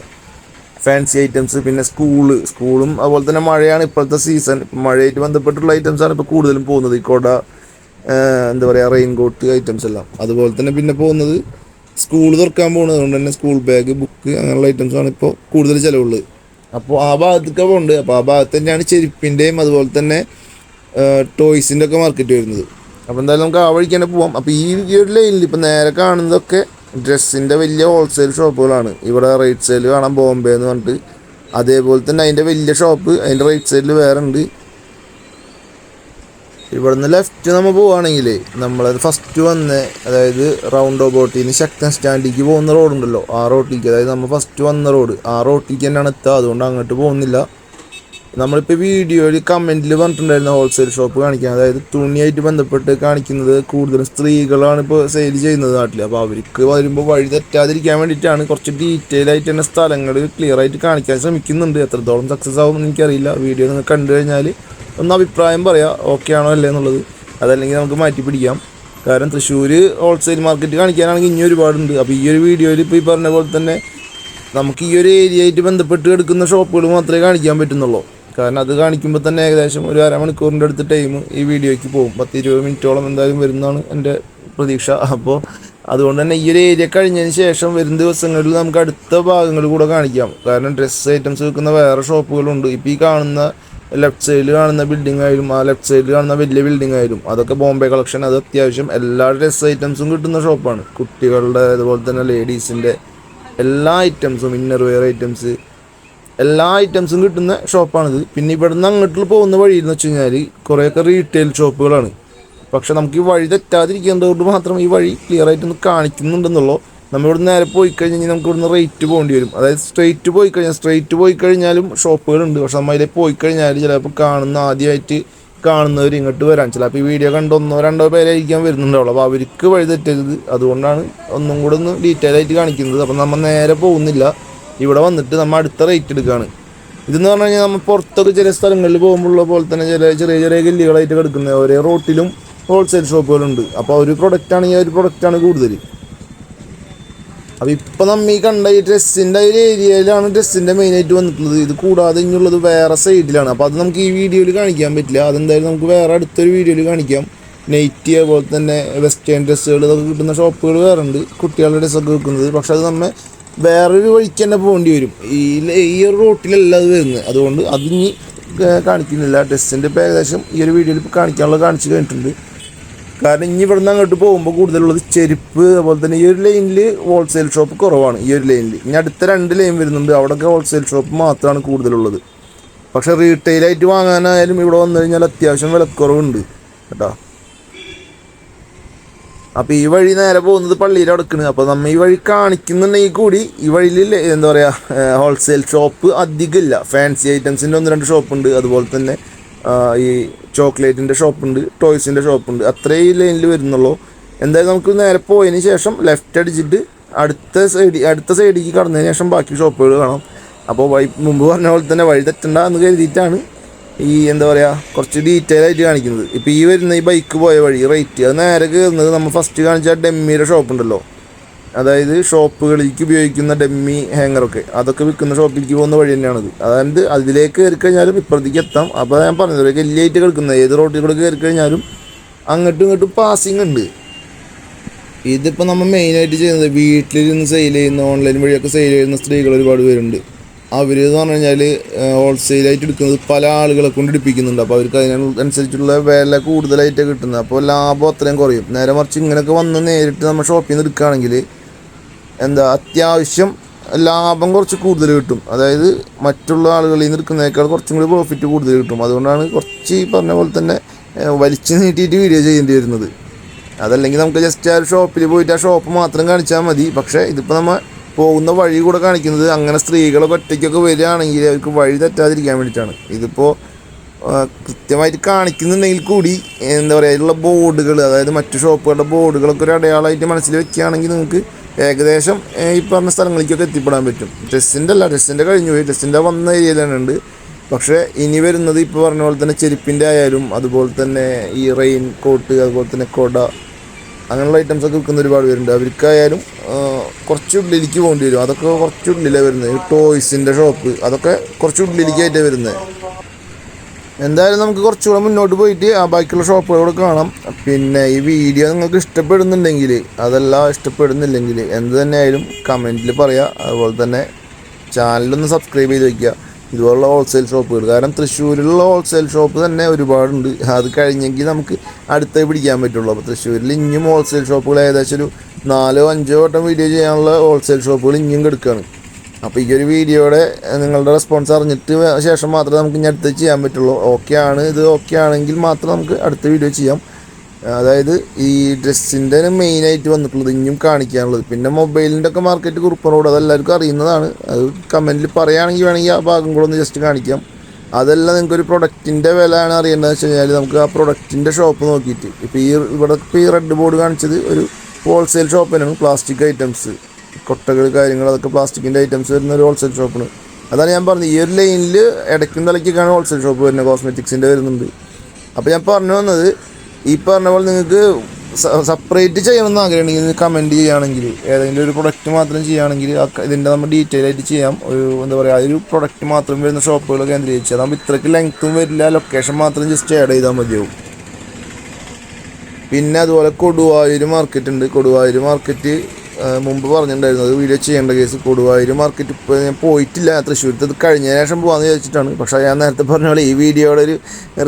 ഫാൻസി ഐറ്റംസ് പിന്നെ സ്കൂൾ സ്കൂളും അതുപോലെ തന്നെ മഴയാണ് ഇപ്പോഴത്തെ സീസൺ മഴയായിട്ട് ബന്ധപ്പെട്ടുള്ള ഐറ്റംസാണ് ഇപ്പോൾ കൂടുതലും പോകുന്നത്. ഈ കൊട എന്താ പറയുക റെയിൻകോട്ട് ഐറ്റംസ് എല്ലാം. അതുപോലെ തന്നെ പിന്നെ പോകുന്നത് സ്കൂൾ തുറക്കാൻ പോകുന്നത് കൊണ്ട് തന്നെ സ്കൂൾ ബാഗ് ബുക്ക് അങ്ങനെയുള്ള ഐറ്റംസാണ് ഇപ്പോൾ കൂടുതൽ ചിലവുള്ളത്. അപ്പോൾ ആ ഭാഗത്തൊക്കെ പോകുന്നുണ്ട് അപ്പോൾ ആ ഭാഗത്ത് തന്നെയാണ് ചെരുപ്പിന്റെയും അതുപോലെ തന്നെ ടോയ്സിന്റെ ഒക്കെ മാർക്കറ്റ് വരുന്നത്. അപ്പോൾ എന്തായാലും നമുക്ക് ആ വഴിക്ക് തന്നെ പോവാം. അപ്പോൾ ഈ ഒരു ലൈനിൽ ഇപ്പോൾ നേരെ കാണുന്നതൊക്കെ ഡ്രസ്സിന്റെ വലിയ ഹോൾസെയിൽ ഷോപ്പുകളാണ് ഇവിടെ റേറ്റ് സൈഡിൽ കാണാം ബോംബെ എന്ന് പറഞ്ഞിട്ട്. അതേപോലെ തന്നെ അതിന്റെ വലിയ ഷോപ്പ് അതിന്റെ റേറ്റ് സൈഡിൽ വേറെ ഉണ്ട്. ഇവിടുന്ന് ലെഫ്റ്റ് നമ്മൾ പോവുകയാണെങ്കിൽ നമ്മൾ ഫസ്റ്റ് വന്ന് അതായത് റൗണ്ട് ഓബോട്ടിൽ നിന്ന് ശക്തൻ സ്റ്റാൻഡിലേക്ക് പോകുന്ന റോഡുണ്ടല്ലോ ആ റോട്ടിലേക്ക് അതായത് നമ്മൾ ഫസ്റ്റ് വന്ന റോഡ് ആ റോട്ടിലേക്ക് തന്നെയാണ് എത്തുക. അതുകൊണ്ട് അങ്ങോട്ട് പോകുന്നില്ല. നമ്മളിപ്പോൾ വീഡിയോയിൽ കമന്റിൽ പറഞ്ഞിട്ടുണ്ടായിരുന്ന ഹോൾസെയിൽ ഷോപ്പ് കാണിക്കാൻ. അതായത് തുണിയായിട്ട് ബന്ധപ്പെട്ട് കാണിക്കുന്നത് കൂടുതലും സ്ത്രീകളാണ് ഇപ്പോൾ സെയിൽ ചെയ്യുന്നത് നാട്ടിൽ അപ്പോൾ അവർക്ക് വരുമ്പോൾ വഴി തെറ്റാതിരിക്കാൻ വേണ്ടിയിട്ടാണ് കുറച്ച് ഡീറ്റെയിൽ ആയിട്ട് തന്നെ സ്ഥലങ്ങൾ ക്ലിയർ ആയിട്ട് കാണിക്കാൻ ശ്രമിക്കുന്നുണ്ട്. എത്രത്തോളം സക്സസ് ആവും എനിക്കറിയില്ല. വീഡിയോ നിങ്ങൾ കണ്ടു കഴിഞ്ഞാൽ ഒന്ന് അഭിപ്രായം പറയാം. ഓക്കെ ആണോ അല്ലേ എന്നുള്ളത്. അതല്ലെങ്കിൽ നമുക്ക് മാറ്റി പിടിക്കാം. കാരണം തൃശ്ശൂർ ഹോൾസെയിൽ മാർക്കറ്റ് കാണിക്കാനാണെങ്കിൽ ഇനി ഒരുപാടുണ്ട്. അപ്പോൾ ഈ ഒരു വീഡിയോയിൽ ഇപ്പോൾ ഈ പറഞ്ഞ പോലെ തന്നെ നമുക്ക് ഈ ഒരു ഏരിയ ആയിട്ട് ബന്ധപ്പെട്ട് എടുക്കുന്ന ഷോപ്പുകൾ മാത്രമേ കാണിക്കാൻ പറ്റുന്നുള്ളൂ. കാരണം അത് കാണിക്കുമ്പോൾ തന്നെ ഏകദേശം ഒരു അരമണിക്കൂറിന്റെ അടുത്ത് ടൈം ഈ വീഡിയോയ്ക്ക് പോകും. പത്ത് ഇരുപത് മിനിറ്റോളം എന്തായാലും വരുന്നതാണ് എന്റെ പ്രതീക്ഷ. അപ്പോൾ അതുകൊണ്ട് തന്നെ ഈ ഒരു ഏരിയ കഴിഞ്ഞതിന് ശേഷം വരും ദിവസങ്ങളിൽ നമുക്ക് അടുത്ത ഭാഗങ്ങൾ കൂടെ കാണിക്കാം. കാരണം ഡ്രസ്സ് ഐറ്റംസ് വിൽക്കുന്ന വേറെ ഷോപ്പുകളുണ്ട്. ഇപ്പോൾ ഈ കാണുന്ന ലെഫ്റ്റ് സൈഡിൽ കാണുന്ന ബിൽഡിംഗ് ആയാലും ആ ലെഫ്റ്റ് സൈഡിൽ കാണുന്ന വലിയ ബിൽഡിംഗ് ആയാലും അതൊക്കെ ബോംബെ കളക്ഷൻ അത് അത്യാവശ്യം എല്ലാ ഡ്രസ് ഐറ്റംസും കിട്ടുന്ന ഷോപ്പാണ് കുട്ടികളുടെ അതുപോലെ തന്നെ ലേഡീസിന്റെ എല്ലാ ഐറ്റംസും ഇന്നർ വെയർ ഐറ്റംസ് എല്ലാ ഐറ്റംസും കിട്ടുന്ന ഷോപ്പാണിത് പിന്നെ ഇവിടുന്ന് അങ്ങോട്ട് പോകുന്ന വഴി എന്ന് വെച്ച് കഴിഞ്ഞാൽ കുറേയൊക്കെ റീറ്റെയിൽ ഷോപ്പുകളാണ് പക്ഷെ നമുക്ക് ഈ വഴി തെറ്റാതിരിക്കേണ്ടത് കൊണ്ട് മാത്രം ഈ വഴി ക്ലിയർ ആയിട്ടൊന്ന് കാണിക്കുന്നുണ്ടെന്നുള്ളൂ. നമ്മൾ ഇവിടെ നേരെ പോയി കഴിഞ്ഞാൽ നമുക്ക് ഇവിടുന്ന് റേറ്റ് പോകേണ്ടി വരും. അതായത് സ്ട്രെയിറ്റ് പോയി കഴിഞ്ഞാൽ സ്ട്രെയിറ്റ് പോയി കഴിഞ്ഞാലും ഷോപ്പുകളുണ്ട് പക്ഷെ നമ്മൾ അതിൽ പോയി കഴിഞ്ഞാൽ ചിലപ്പോൾ കാണുന്ന ആദ്യമായിട്ട് കാണുന്നവർ ഇങ്ങോട്ട് വരാൻ ചിലപ്പോൾ ഈ വീഡിയോ കണ്ട് ഒന്നോ രണ്ടോ പേരായിരിക്കാൻ വരുന്നുണ്ടാവുള്ളൂ. അപ്പോൾ അവർക്ക് വഴി തെറ്റരുത്. അതുകൊണ്ടാണ് ഒന്നും കൂടെ ഒന്ന് ഡീറ്റെയിൽ ആയിട്ട് കാണിക്കുന്നത്. അപ്പം നമ്മൾ നേരെ പോകുന്നില്ല. ഇവിടെ വന്നിട്ട് നമ്മൾ അടുത്ത റേറ്റ് എടുക്കുകയാണ് ഇതെന്ന് പറഞ്ഞു കഴിഞ്ഞാൽ നമ്മൾ പുറത്തൊക്കെ ചില സ്ഥലങ്ങളിൽ പോകുമ്പോഴുള്ള പോലെ തന്നെ ചില ചെറിയ ചെറിയ ഗല്ലികളായിട്ട് കിടക്കുന്ന ഓരോ റോട്ടിലും ഹോൾസെയിൽ ഷോപ്പുകളുണ്ട് അപ്പോൾ ഒരു പ്രൊഡക്റ്റ് ആണെങ്കിൽ ഒരു ആണ് കൂടുതൽ അപ്പോൾ ഇപ്പം നമ്മൾ ഈ കണ്ട ഈ ഡ്രസ്സിന്റെ ഒരു ഏരിയയിലാണ് ഡ്രസ്സിന്റെ മെയിനായിട്ട് വന്നിട്ടുള്ളത്. ഇത് കൂടാതെ ഇനിയുള്ളത് വേറെ സൈഡിലാണ് അപ്പോൾ അത് നമുക്ക് ഈ വീഡിയോയിൽ കാണിക്കാൻ പറ്റില്ല. അതെന്തായാലും നമുക്ക് വേറെ അടുത്തൊരു വീഡിയോയിൽ കാണിക്കാം. നൈറ്റി അതുപോലെ തന്നെ വെസ്റ്റേൺ ഡ്രസ്സുകൾ ഇതൊക്കെ കിട്ടുന്ന ഷോപ്പുകൾ വേറെ ഉണ്ട്. കുട്ടികളുടെ ഡ്രസ്സൊക്കെ വിൽക്കുന്നത് പക്ഷേ അത് നമ്മെ വേറൊരു വഴിക്ക് തന്നെ പോകേണ്ടി വരും. ഈ ഈ ഒരു റോട്ടിലല്ല അത് വരുന്നത്. അതുകൊണ്ട് അത് ഇനി കാണിക്കുന്നില്ല. ടെസ്റ്റിന്റെ ഇപ്പോൾ ഏകദേശം ഈ ഒരു വീഡിയോയിൽ ഇപ്പോൾ കാണിക്കാനുള്ളത് കാണിച്ചു കഴിഞ്ഞിട്ടുണ്ട്. കാരണം ഇനി ഇവിടുന്ന് അങ്ങോട്ട് പോകുമ്പോൾ കൂടുതലുള്ളത് ചെരുപ്പ് അതുപോലെ തന്നെ ഈ ഒരു ലൈനിൽ ഹോൾസെയിൽ ഷോപ്പ് കുറവാണ്. ഈ ഒരു ലൈനിൽ ഇനി അടുത്ത രണ്ട് ലൈൻ വരുന്നുണ്ട്. അവിടെയൊക്കെ ഹോൾസെയിൽ ഷോപ്പ് മാത്രമാണ് കൂടുതലുള്ളത്. പക്ഷേ റീറ്റെയിലായിട്ട് വാങ്ങാനായാലും ഇവിടെ വന്നു കഴിഞ്ഞാൽ അത്യാവശ്യം വിലക്കുറവുണ്ട്. കേട്ടോ. അപ്പോൾ ഈ വഴി നേരെ പോകുന്നത് പള്ളിയിൽ അടുക്കണ് അപ്പോൾ നമ്മൾ ഈ വഴി കാണിക്കുന്നുണ്ടെങ്കിൽ കൂടി ഈ വഴിയിൽ എന്താ പറയുക ഹോൾസെയിൽ ഷോപ്പ് അധികമില്ല. ഫാൻസി ഐറ്റംസിന്റെ ഒന്ന് രണ്ട് ഷോപ്പുണ്ട് അതുപോലെ തന്നെ ഈ ചോക്ലേറ്റിന്റെ ഷോപ്പുണ്ട് ടോയ്സിന്റെ ഷോപ്പുണ്ട് അത്രയും ഈ ലൈനിൽ വരുന്നുള്ളൂ. എന്തായാലും നമുക്ക് നേരെ പോയതിന് ശേഷം ലെഫ്റ്റ് അടിച്ചിട്ട് അടുത്ത സൈഡ് അടുത്ത സൈഡിലേക്ക് കടന്നതിന് ശേഷം ബാക്കി ഷോപ്പുകൾ കാണാം. അപ്പോൾ വഴി മുമ്പ് പറഞ്ഞ പോലെ തന്നെ വഴി തെറ്റണ്ട എന്ന് കരുതിയിട്ടാണ് ഈ എന്താ പറയുക കുറച്ച് ഡീറ്റെയിൽ ആയിട്ട് കാണിക്കുന്നത്. ഇപ്പോൾ ഈ വരുന്ന ഈ ബൈക്ക് പോയ വഴി റേറ്റ് അത് നേരെ കയറുന്നത് നമ്മൾ ഫസ്റ്റ് കാണിച്ച ഡെമ്മിയുടെ ഷോപ്പ് ഉണ്ടല്ലോ. അതായത് ഷോപ്പുകളിലേക്ക് ഉപയോഗിക്കുന്ന ഡെമ്മി ഹാങ്ങറൊക്കെ അതൊക്കെ വിൽക്കുന്ന ഷോപ്പിലേക്ക് പോകുന്ന വഴി തന്നെയാണത്. അതായത് അതിലേക്ക് കയറി കഴിഞ്ഞാലും ഇപ്പുറത്തേക്ക് എത്താം. അപ്പോൾ ഞാൻ പറഞ്ഞത് ഒരു ഗല്ലിയായിട്ട് കിടക്കുന്നത് ഏത് റോട്ടിൽ കൂടെ കയറി കഴിഞ്ഞാലും അങ്ങോട്ടും ഇങ്ങോട്ടും പാസിങ് ഉണ്ട്. ഇതിപ്പോൾ നമ്മൾ മെയിനായിട്ട് ചെയ്യുന്നത് വീട്ടിലിരുന്ന് സെയിൽ ചെയ്യുന്ന ഓൺലൈൻ വഴിയൊക്കെ സെയിൽ ചെയ്യുന്ന സ്ത്രീകൾ ഒരുപാട് പേരുണ്ട്. അവർ എന്ന് പറഞ്ഞു കഴിഞ്ഞാൽ ഹോൾസെയിലായിട്ട് എടുക്കുന്നത് പല ആളുകളെ കൊണ്ട് എടുപ്പിക്കുന്നുണ്ട്. അപ്പോൾ അവർക്ക് അതിനനുസരിച്ചുള്ള വില കൂടുതലായിട്ട് കിട്ടുന്നത്. അപ്പോൾ ലാഭം അത്രയും കുറയും. നേരെ മറിച്ച് ഇങ്ങനെയൊക്കെ വന്ന് നേരിട്ട് നമ്മൾ ഷോപ്പിൽ നിന്ന് എടുക്കുകയാണെങ്കിൽ എന്താ അത്യാവശ്യം ലാഭം കുറച്ച് കൂടുതൽ കിട്ടും. അതായത് മറ്റുള്ള ആളുകളിൽ നിന്ന് എടുക്കുന്നതിനേക്കാൾ കുറച്ചും കൂടി പ്രോഫിറ്റ് കൂടുതൽ കിട്ടും. അതുകൊണ്ടാണ് കുറച്ച് ഈ പറഞ്ഞ പോലെ തന്നെ വലിച്ചു നീട്ടിയിട്ട് വീഡിയോ ചെയ്യേണ്ടി വരുന്നത്. അതല്ലെങ്കിൽ നമുക്ക് ജസ്റ്റ് ആ ഷോപ്പിൽ പോയിട്ട് ആ ഷോപ്പ് മാത്രം കാണിച്ചാൽ മതി. പക്ഷേ ഇതിപ്പോൾ നമ്മൾ പോകുന്ന വഴി കൂടെ കാണിക്കുന്നത് അങ്ങനെ സ്ത്രീകളൊക്കെ ഒറ്റയ്ക്കൊക്കെ വരികയാണെങ്കിൽ അവർക്ക് വഴി തെറ്റാതിരിക്കാൻ വേണ്ടിയിട്ടാണ്. ഇതിപ്പോൾ കൃത്യമായിട്ട് കാണിക്കുന്നുണ്ടെങ്കിൽ കൂടി എന്താ പറയുക അതിലുള്ള ബോർഡുകൾ അതായത് മറ്റു ഷോപ്പുകളുടെ ബോർഡുകളൊക്കെ ഒരു അടയാളമായിട്ട് മനസ്സിൽ വെക്കുകയാണെങ്കിൽ നിങ്ങൾക്ക് ഏകദേശം ഈ പറഞ്ഞ സ്ഥലങ്ങളിലേക്കൊക്കെ എത്തിപ്പെടാൻ പറ്റും. ഡ്രസ്സിന്റെ അല്ല ഡ്രസ്സിന്റെ കഴിഞ്ഞു പോയി. ഡ്രസ്സിന്റെ വന്ന ഏരിയയിൽ തന്നെയുണ്ട് പക്ഷേ ഇനി വരുന്നത് ഇപ്പോൾ പറഞ്ഞ പോലെ തന്നെ ചെരുപ്പിന്റെ ആയാലും അതുപോലെ തന്നെ ഈ റെയിൻ കോട്ട് അതുപോലെ തന്നെ കൊട അങ്ങനെയുള്ള ഐറ്റംസ് ഒക്കെ വിൽക്കുന്ന ഒരുപാട് പേരുണ്ട്. അവർക്കായാലും കുറച്ചുള്ളിൽ കുറച്ച് ഉള്ളിലേക്ക് പോകേണ്ടി വരും. അതൊക്കെ കുറച്ച് ഉള്ളിലാണ് വരുന്നത് ടോയ്സിന്റെ ഷോപ്പ് അതൊക്കെ കുറച്ച് ഉള്ളിലേക്കായിട്ടാണ് വരുന്നത് എന്തായാലും നമുക്ക് കുറച്ചുകൂടെ മുന്നോട്ട് പോയിട്ട് ആ ബാക്കിയുള്ള ഷോപ്പുകളോട് കാണാം. പിന്നെ ഈ വീഡിയോ നിങ്ങൾക്ക് ഇഷ്ടപ്പെടുന്നുണ്ടെങ്കിൽ അതെല്ലാം ഇഷ്ടപ്പെടുന്നില്ലെങ്കിൽ എന്ത് തന്നെയായാലും കമന്റിൽ പറയുക അതുപോലെ തന്നെ ചാനലൊന്ന് സബ്സ്ക്രൈബ് ചെയ്ത് വയ്ക്കുക ഇതുപോലുള്ള ഹോൾസെയിൽ ഷോപ്പുകൾ കാരണം തൃശ്ശൂരിലുള്ള ഹോൾസെയിൽ ഷോപ്പ് തന്നെ ഒരുപാടുണ്ട്. അത് കഴിഞ്ഞെങ്കിൽ നമുക്ക് അടുത്തേ പിടിക്കാൻ പറ്റുള്ളൂ. അപ്പോൾ തൃശ്ശൂരിൽ ഇനിയും ഹോൾസെയിൽ ഷോപ്പുകൾ ഏകദേശം ഒരു നാലോ അഞ്ചോ വട്ടം വീഡിയോ ചെയ്യാനുള്ള ഹോൾസെയിൽ ഷോപ്പുകൾ ഇനിയും കിടക്കുകയാണ് അപ്പോൾ ഈ ഒരു വീഡിയോയുടെ നിങ്ങളുടെ റെസ്പോൺസ് അറിഞ്ഞിട്ട് ശേഷം മാത്രമേ നമുക്ക് ഇനി അടുത്ത് ചെയ്യാൻ പറ്റുള്ളൂ. ഓക്കെ ആണ് ഇത് ഓക്കെ ആണെങ്കിൽ മാത്രം നമുക്ക് അടുത്ത വീഡിയോ ചെയ്യാം. അതായത് ഈ ഡ്രസ്സിന്റെ മെയിനായിട്ട് വന്നിട്ടുള്ളത് ഇനിയും കാണിക്കാനുള്ളത്. പിന്നെ മൊബൈലിന്റെ ഒക്കെ മാർക്കറ്റ് കുറുപ്പനോട് അതെല്ലാവർക്കും അറിയുന്നതാണ്. അത് കമന്റിൽ പറയുകയാണെങ്കിൽ വേണമെങ്കിൽ ആ ഭാഗം കൂടെ ഒന്ന് ജസ്റ്റ് കാണിക്കാം. അതെല്ലാം നിങ്ങൾക്ക് ഒരു പ്രൊഡക്റ്റിന്റെ വില ആണ് അറിയേണ്ടതെന്ന് വെച്ച് കഴിഞ്ഞാൽ നമുക്ക് ആ പ്രൊഡക്റ്റിന്റെ ഷോപ്പ് നോക്കിയിട്ട്. ഇപ്പോൾ ഈ ഇവിടെ ഇപ്പോൾ ഈ റെഡ് ബോർഡ് കാണിച്ചത് ഒരു ഹോൾസെയിൽ ഷോപ്പ് തന്നെയാണ് പ്ലാസ്റ്റിക് ഐറ്റംസ് കൊട്ടകൾ കാര്യങ്ങൾ അതൊക്കെ പ്ലാസ്റ്റിക്കിന്റെ ഐറ്റംസ് വരുന്ന ഒരു ഹോൾസെയിൽ ഷോപ്പാണ് അതാണ് ഞാൻ പറഞ്ഞത്. ഈ ഒരു ലൈനിൽ ഇടയ്ക്കും തലയ്ക്കൊക്കെയാണ് ഹോൾസെയിൽ ഷോപ്പ് വരുന്നത്. കോസ്മെറ്റിക്സിന്റെ വരുന്നുണ്ട്. അപ്പോൾ ഞാൻ പറഞ്ഞു വന്നത് ഈ പറഞ്ഞ പോലെ നിങ്ങൾക്ക് സെപ്പറേറ്റ് ചെയ്യണമെന്ന് ആഗ്രഹമുണ്ടെങ്കിൽ കമന്റ് ചെയ്യുകയാണെങ്കിൽ ഏതെങ്കിലും ഒരു പ്രൊഡക്റ്റ് മാത്രം ചെയ്യുകയാണെങ്കിൽ ഇതിന്റെ നമ്മൾ ഡീറ്റെയിൽ ആയിട്ട് ചെയ്യാം. ഒരു എന്താ പറയുക ഒരു പ്രൊഡക്റ്റ് മാത്രം വരുന്ന ഷോപ്പുകൾ കേന്ദ്രീകരിച്ച്. അതാകുമ്പോൾ ഇത്രയ്ക്ക് ലെങ്ത്തും വരില്ല. ലൊക്കേഷൻ മാത്രം ജസ്റ്റ് ആഡ് ചെയ്താൽ മതിയാവും. പിന്നെ അതുപോലെ കൊടുവായൂർ മാർക്കറ്റ് ഉണ്ട്. കൊടുവായൂർ മാർക്കറ്റ് മുമ്പ് പറഞ്ഞിട്ടുണ്ടായിരുന്നു അത് വീഡിയോ ചെയ്യേണ്ട കേസ് കൊടുവായൂർ മാർക്കറ്റ് ഇപ്പോൾ ഞാൻ പോയിട്ടില്ല തൃശ്ശൂരത്ത് അത് കഴിഞ്ഞ ശേഷം പോകാമെന്ന് ചോദിച്ചിട്ടാണ് പക്ഷേ ഞാൻ നേരത്തെ പറഞ്ഞ പോലെ ഈ വീഡിയോയുടെ ഒരു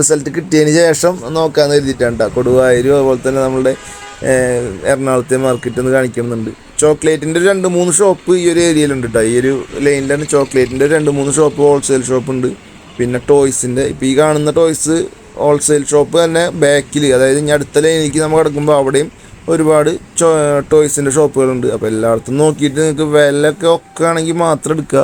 റിസൾട്ട് കിട്ടിയതിന് ശേഷം നോക്കാമെന്ന് കരുതിയിട്ടാണ് കേട്ടോ കൊടുവായൂരും അതുപോലെ തന്നെ നമ്മളുടെ എറണാകുളത്തെ മാർക്കറ്റ് ഒന്ന് കാണിക്കുന്നുണ്ട്. ചോക്ലേറ്റിന്റെ രണ്ട് മൂന്ന് ഷോപ്പ് ഈ ഒരു ഏരിയയിലുണ്ട് കേട്ടോ ഈ ഒരു ലൈനിലാണ് ചോക്ലേറ്റിന്റെ രണ്ട് മൂന്ന് ഷോപ്പ് ഹോൾസെയിൽ ഷോപ്പ് ഉണ്ട്. പിന്നെ ടോയ്സിന്റെ ഇപ്പോൾ ഈ കാണുന്ന ടോയ്സ് ഹോൾസെയിൽ ഷോപ്പ് തന്നെ ബാക്കിൽ അതായത് ഇനി അടുത്ത ലൈനിലേക്ക് നമ്മൾ കിടക്കുമ്പോൾ അവിടെയും ഒരുപാട് ടോയ്സിന്റെ ഷോപ്പുകളുണ്ട് അപ്പോൾ എല്ലായിടത്തും നോക്കിയിട്ട് നിങ്ങൾക്ക് വിലയൊക്കെ ഒക്കെ ആണെങ്കിൽ മാത്രം എടുക്കുക.